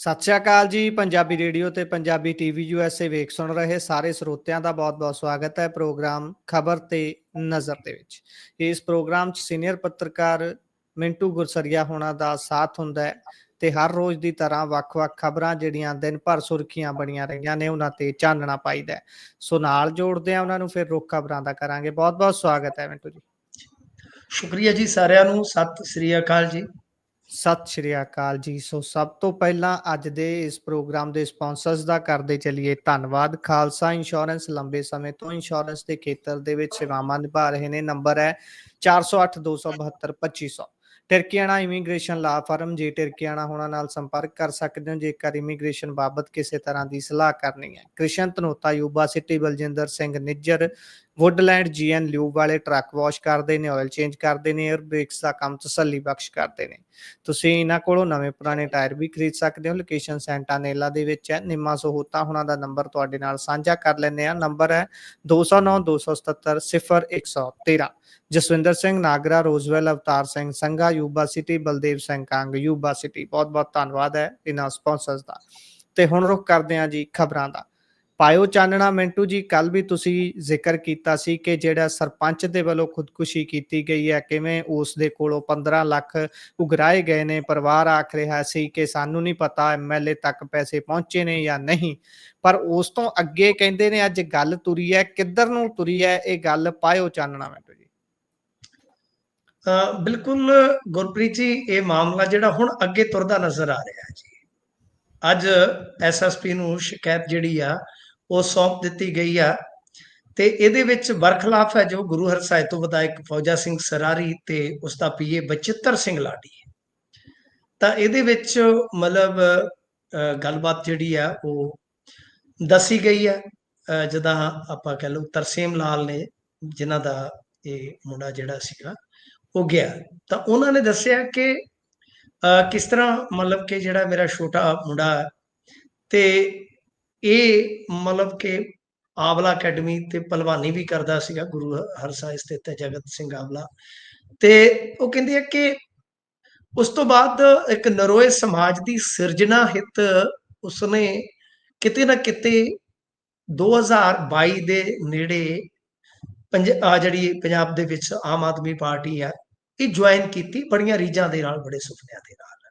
ਸਤਿ ਸ਼੍ਰੀ ਅਕਾਲ ਜੀ, ਪੰਜਾਬੀ ਰੇਡੀਓ ਤੇ ਪੰਜਾਬੀ ਟੀਵੀ ਯੂਐਸਏ ਵੇਖ ਸੁਣ ਰਹੇ ਸਾਰੇ ਸਰੋਤਿਆਂ ਦਾ ਬਹੁਤ-ਬਹੁਤ ਸਵਾਗਤ ਹੈ ਪ੍ਰੋਗਰਾਮ ਖਬਰ ਤੇ ਨਜ਼ਰ ਦੇ ਵਿੱਚ। ਇਸ ਪ੍ਰੋਗਰਾਮ 'ਚ ਸੀਨੀਅਰ ਪੱਤਰਕਾਰ ਮਿੰਟੂ ਗੁਰਸਰੀਆ ਹੋਣਾ ਦਾ ਸਾਥ ਹੁੰਦਾ ਹੈ ਤੇ ਹਰ ਰੋਜ਼ ਦੀ ਤਰ੍ਹਾਂ ਵੱਖ-ਵੱਖ ਖਬਰਾਂ ਜਿਹੜੀਆਂ ਦਿਨ ਭਰ ਸੁਰਖੀਆਂ ਬਣੀਆਂ ਰਹੀਆਂ ਨੇ ਉਹਨਾਂ ਤੇ ਚਾਨਣਾ ਪਾਈਦਾ ਹੈ। ਸੋ ਨਾਲ ਜੋੜਦੇ ਆ ਉਹਨਾਂ ਨੂੰ ਫਿਰ ਰੁੱਖ ਖਬਰਾਂ ਦਾ ਕਰਾਂਗੇ। ਬਹੁਤ-ਬਹੁਤ ਸਵਾਗਤ ਹੈ ਮਿੰਟੂ ਜੀ। ਸ਼ੁਕਰੀਆ ਜੀ ਸਾਰਿਆਂ ਨੂੰ। ਸਤਿ ਸ੍ਰੀ ਅਕਾਲ ਜੀ। ਸਤਿ ਸ਼੍ਰੀ ਅਕਾਲ ਜੀ। ਸੋ ਸਭ ਤੋਂ ਪਹਿਲਾਂ ਅੱਜ ਦੇ ਇਸ ਪ੍ਰੋਗਰਾਮ ਦੇ ਸਪਾਂਸਰਸ ਦਾ ਕਰਦੇ ਚੱਲੀਏ। ਧੰਨਵਾਦ। ਖਾਲਸਾ ਇੰਸ਼ੋਰੈਂਸ ਲੰਬੇ ਸਮੇਂ ਤੋਂ ਇੰਸ਼ੋਰੈਂਸ ਦੇ ਖੇਤਰ ਦੇ ਵਿੱਚ ਸੇਵਾਵਾਂ ਨਿਭਾ ਰਹੇ ਨੇ। ਨੰਬਰ ਹੈ 408 272 2500 ਟਰਕੀਆਣਾ ਇਮੀਗ੍ਰੇਸ਼ਨ ਲਾ ਫਰਮ, ਜੇ ਟਰਕੀਆਣਾ ਹੋਣਾ ਨਾਲ ਸੰਪਰਕ ਕਰ ਸਕਦੇ ਹੋ, ਜੇਕਰ ਇਮੀਗ੍ਰੇਸ਼ਨ ਬਾਬਤ ਕਿਸੇ ਤਰ੍ਹਾਂ ਦੀ ਸਲਾਹ ਕਰਨੀ ਹੈ। Krishan Tanota Yuba City, Baljinder Singh, Nijjar Woodland, GN lube ਵਾਲੇ ਟਰੱਕ ਵਾਸ਼ ਕਰਦੇ ਨੇ ਆਇਲ ਚੇਂਜ ਕਰਦੇ ਨੇ 에ਅਰ ਬ੍ਰੇਕਸ ਦਾ ਕੰਮ ਤਸੱਲੀ ਬਖਸ਼ ਕਰਦੇ ਨੇ। ਤੁਸੀਂ ਇਹਨਾਂ ਕੋਲੋਂ ਨਵੇਂ ਪੁਰਾਣੇ ਟਾਇਰ ਵੀ ਖਰੀਦ ਸਕਦੇ ਹੋ। ਲੋਕੇਸ਼ਨ ਸੈਂਟਾਨੇਲਾ ਦੇ ਵਿੱਚ ਹੈ। ਨਿੰਮਾ ਸਹੂਤਾ ਹੁਣਾਂ ਦਾ ਨੰਬਰ ਤੁਹਾਡੇ ਨਾਲ ਸਾਂਝਾ ਕਰ ਲੈਂਦੇ ਆ ਨੰਬਰ ਹੈ 209 277 0113 Jaswinder Singh Nagra, Roseville, Avtar Singh Sangha, Yuba City, Baldev Singh Kang, Yuba City. ਬਹੁਤ ਬਹੁਤ ਧੰਨਵਾਦ ਹੈ ਇਹਨਾਂ ਸਪਾਂਸਰਸ ਦਾ। ਤੇ ਹੁਣ ਰੁਕ ਕਰਦੇ ਹਾਂ ਜੀ ਖਬਰਾਂ ਦਾ। ਪਾਇਓ ਚਾਨਣਾ ਮਿੰਟੂ ਜੀ ਕੱਲ ਵੀ ਤੁਸੀਂ ਜ਼ਿਕਰ ਕੀਤਾ ਸੀ ਕਿ ਜਿਹੜਾ ਸਰਪੰਚ ਦੇ ਵੱਲੋਂ ਖੁਦਕੁਸ਼ੀ ਕੀਤੀ ਗਈ ਹੈ ਕਿਵੇਂ ਉਸ ਦੇ ਕੋਲੋਂ 15 ਲੱਖ ਉਗਰਾਏ ਗਏ ਨੇ? ਪਰਿਵਾਰ ਆਖ ਰਿਹਾ ਸੀ ਕਿ ਸਾਨੂੰ ਨਹੀਂ ਪਤਾ ਐਮਐਲਏ ਤੱਕ ਪੈਸੇ ਪਹੁੰਚੇ ਨੇ ਜਾਂ ਨਹੀਂ ਪਰ ਉਸ ਤੋਂ ਅੱਗੇ ਕਹਿੰਦੇ ਨੇ ਅੱਜ ਗੱਲ ਤੁਰੀ ਹੈ ਕਿੱਧਰ ਨੂੰ ਤੁਰੀ ਹੈ ਇਹ ਗੱਲ? ਪਾਇਓ ਚਾਨਣਾ ਮਿੰਟੂ ਜੀ। ਅ, ਬਿਲਕੁਲ ਗੁਰਪ੍ਰੀਤ ਜੀ ਇਹ ਮਾਮਲਾ ਜਿਹੜਾ ਹੁਣ ਅੱਗੇ ਤੁਰਦਾ ਨਜ਼ਰ ਆ ਰਿਹਾ ਜੀ। ਅੱਜ ਐਸਐਸਪੀ ਨੂੰ ਸ਼ਿਕਾਇਤ ਜਿਹੜੀ ਆ ਉਹ ਸੌਂਪ ਦਿੱਤੀ ਗਈ ਆ। ਤੇ ਇਹਦੇ ਵਿੱਚ ਬਰਖਲਾਫ ਹੈ ਜੋ ਗੁਰੂ ਹਰਸਾਏ ਤੋਂ ਵਿਧਾਇਕ ਫੌਜਾ ਸਿੰਘ ਸਰਾਰੀ ਤੇ ਉਸ ਦਾ ਪੀਏ ਬਚਿੱਤਰ ਸਿੰਘ ਲਾਡੀ। ਤਾਂ ਇਹਦੇ ਵਿੱਚ ਮਤਲਬ ਗੱਲਬਾਤ ਜਿਹੜੀ ਆ ਉਹ ਦੱਸੀ ਗਈ ਆ। ਅ, ਜਿੱਦਾਂ ਆਪਾਂ ਕਹ ਲਓ ਤਰਸੇਮ ਲਾਲ ਨੇ ਜਿਨ੍ਹਾਂ ਦਾ ਇਹ ਮੁੰਡਾ ਜਿਹੜਾ ਸੀਗਾ ਉਹ ਗਿਆ। ਤਾਂ ਉਹਨਾਂ ਨੇ ਦੱਸਿਆ ਕਿ ਅ, ਕਿਸ ਤਰ੍ਹਾਂ ਮਤਲਬ ਕਿ ਜਿਹੜਾ ਮੇਰਾ ਛੋਟਾ ਮੁੰਡਾ ਹੈ, ਤੇ ਇਹ ਮਤਲਬ ਕਿ ਆਵਲਾ ਅਕੈਡਮੀ ਤੇ ਪਹਿਲਵਾਨੀ ਵੀ ਕਰਦਾ ਸੀਗਾ, ਗੁਰੂ ਹਰਸਾ ਸਥਿਤ ਹੈ ਜਗਤ ਸਿੰਘ ਆਵਲਾ। ਤੇ ਉਹ ਕਹਿੰਦੇ ਆ ਕਿ ਉਸ ਤੋਂ ਬਾਅਦ ਇੱਕ ਨਰੋਏ ਸਮਾਜ ਦੀ ਸਿਰਜਣਾ ਹਿੱਤ ਉਸਨੇ ਕਿਤੇ ਨਾ ਕਿਤੇ 2022 ਦੇ ਨੇੜੇ ਪੰਜ ਆ ਜਿਹੜੀ ਪੰਜਾਬ ਦੇ ਵਿੱਚ ਆਮ ਆਦਮੀ ਪਾਰਟੀ ਆ, ਇਹ ਜੁਆਇਨ ਕੀਤੀ ਬੜੀਆਂ ਰੀਝਾਂ ਦੇ ਨਾਲ, ਬੜੇ ਸੁਪਨਿਆਂ ਦੇ ਨਾਲ।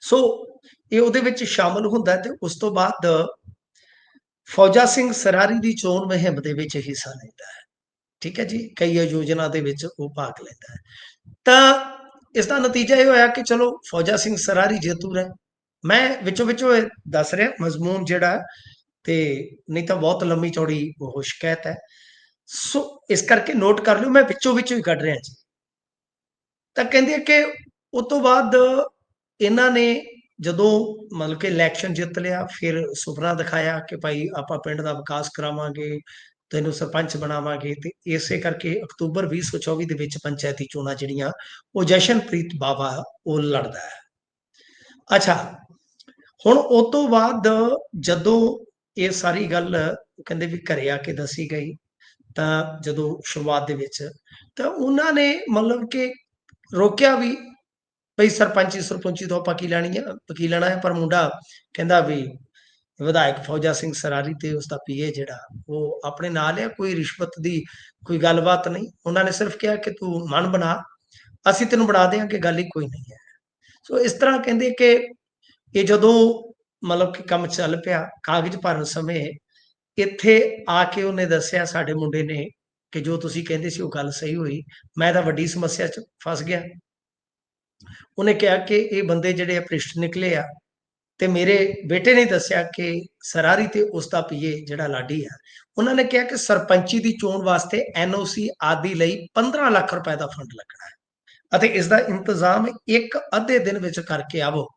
ਸੋ ਇਹ ਉਹਦੇ ਵਿੱਚ ਸ਼ਾਮਲ ਹੁੰਦਾ ਤੇ ਉਸ ਤੋਂ ਬਾਅਦ ਫੌਜਾ ਸਿੰਘ ਸਰਾਰੀ ਦੀ ਚੋਣ ਮੁਹਿੰਮ ਦੇ ਵਿੱਚ ਹਿੱਸਾ ਲੈਂਦਾ ਹੈ। ਠੀਕ ਹੈ ਜੀ? ਕਈ ਆਯੋਜਨਾ ਦੇ ਵਿੱਚ ਉਹ ਭਾਗ ਲੈਂਦਾ ਹੈ। ਤਾਂ ਇਸ ਦਾ ਨਤੀਜਾ ਇਹ ਹੋਇਆ ਕਿ ਚਲੋ ਫੌਜਾ ਸਿੰਘ ਸਰਾਰੀ ਜੇਤੂ ਹੈ ਮੈਂ ਵਿੱਚੋਂ ਵਿੱਚੋਂ ਇਹ ਦੱਸ ਰਿਹਾ, ਮਜ਼ਮੂਨ ਜਿਹੜਾ ਤੇ ਨਹੀਂ ਤਾਂ ਬਹੁਤ ਲੰਮੀ ਚੌੜੀ ਉਹ ਸ਼ਿਕਾਇਤ ਹੈ। ਸੋ ਇਸ ਕਰਕੇ ਨੋਟ ਕਰ ਲਿਓ, ਮੈਂ ਵਿੱਚੋਂ ਵਿੱਚੋਂ ਹੀ ਕੱਢ ਰਿਹਾ ਜੀ। ਤਾਂ ਕਹਿੰਦੇ ਕਿ ਉਸ ਤੋਂ ਬਾਅਦ ਇਹਨਾਂ ਨੇ ਜਦੋਂ ਮਤਲਬ ਕਿ ਇਲੈਕਸ਼ਨ ਜਿੱਤ ਲਿਆ, ਫਿਰ ਸੁਪਨਾ ਦਿਖਾਇਆ ਕਿ ਭਾਈ ਆਪਾਂ ਪਿੰਡ ਦਾ ਵਿਕਾਸ ਕਰਾਵਾਂਗੇ, ਤੈਨੂੰ ਸਰਪੰਚ ਬਣਾਵਾਂਗੇ ਤੇ ਇਸੇ ਕਰਕੇ ਅਕਤੂਬਰ 2024 ਦੇ ਵਿੱਚ ਪੰਚਾਇਤੀ ਚੋਣਾਂ ਜਿਹੜੀਆਂ, ਉਹ ਜਸ਼ਨਪ੍ਰੀਤ ਬਾਵਾ ਉਹ ਲੜਦਾ ਹੈ। ਅੱਛਾ, ਹੁਣ ਉਸ ਤੋਂ ਬਾਅਦ ਜਦੋਂ ਇਹ ਸਾਰੀ ਗੱਲ ਕਹਿੰਦੇ ਵੀ ਘਰੇ ਆ ਕੇ ਦੱਸੀ ਗਈ, ਤਾਂ ਜਦੋਂ ਸ਼ੁਰੂਆਤ ਦੇ ਵਿੱਚ, ਤਾਂ ਉਹਨਾਂ ਨੇ ਮਤਲਬ ਕਿ ਰੋਕਿਆ ਵੀ ਭਈ ਸਰਪੰਚੀ ਸਰਪੰਚੀ ਤੋਂ ਆਪਾਂ ਕੀ ਲੈਣੀ ਹੈ ਕੀ ਲੈਣਾ ਹੈ? ਪਰ ਮੁੰਡਾ ਕਹਿੰਦਾ ਵੀ ਵਿਧਾਇਕ ਫੌਜਾ ਸਿੰਘ ਸਰਾਰੀ ਤੇ ਉਸ ਦਾ ਪੀਏ ਜਿਹੜਾ, ਉਹ ਆਪਣੇ ਨਾਲ ਹੈ, ਕੋਈ ਰਿਸ਼ਵਤ ਦੀ ਕੋਈ ਗੱਲਬਾਤ ਨਹੀਂ। ਉਹਨਾਂ ਨੇ ਸਿਰਫ ਕਿਹਾ ਕਿ ਤੂੰ ਮਨ ਬਣਾ, ਅਸੀਂ ਤੈਨੂੰ ਬਣਾ ਦੇਾਂਗੇ ਗੱਲ ਹੀ ਕੋਈ ਨਹੀਂ ਹੈ। ਸੋ ਇਸ ਤਰ੍ਹਾਂ ਕਹਿੰਦੇ ਕਿ ਇਹ ਜਦੋਂ ਮਤਲਬ ਕਿ ਕੰਮ ਚੱਲ ਪਿਆ, ਕਾਗਜ਼ ਭਰਨ ਸਮੇਂ ਇੱਥੇ ਆ ਕੇ ਉਹਨੇ ਦੱਸਿਆ ਸਾਡੇ ਮੁੰਡੇ ਨੇ ਕਿ ਜੋ ਤੁਸੀਂ ਕਹਿੰਦੇ ਸੀ ਉਹ ਗੱਲ ਸਹੀ ਹੋਈ, ਮੈਂ ਤਾਂ ਵੱਡੀ ਸਮੱਸਿਆ 'ਚ ਫਸ ਗਿਆ। ਉਹਨੇ ਕਿਹਾ ਕਿ ਇਹ ਬੰਦੇ ਜਿਹੜੇ ਆ ਭ੍ਰਿਸ਼ਟ ਨਿਕਲੇ ਆ ਤੇ ਮੇਰੇ ਬੇਟੇ ਨੇ ਦੱਸਿਆ ਕਿ ਸਰਾਰੀ ਤੇ ਉਸ ਦਾ ਪੀਏ ਜਿਹੜਾ ਲਾਡੀ ਆ। ਉਹਨਾਂ ਨੇ ਕਿਹਾ ਕਿ ਸਰਪੰਚੀ ਦੀ ਚੋਣ ਵਾਸਤੇ ਐਨਓਸੀ ਆਦਿ ਲਈ 15 ਲੱਖ ਰੁਪਏ ਦਾ ਫੰਡ ਲੱਗਣਾ ਹੈ ਅਤੇ ਇਸ ਦਾ ਇੰਤਜ਼ਾਮ ਇੱਕ ਅੱਧੇ ਦਿਨ ਵਿੱਚ ਕਰਕੇ ਆਵੋ।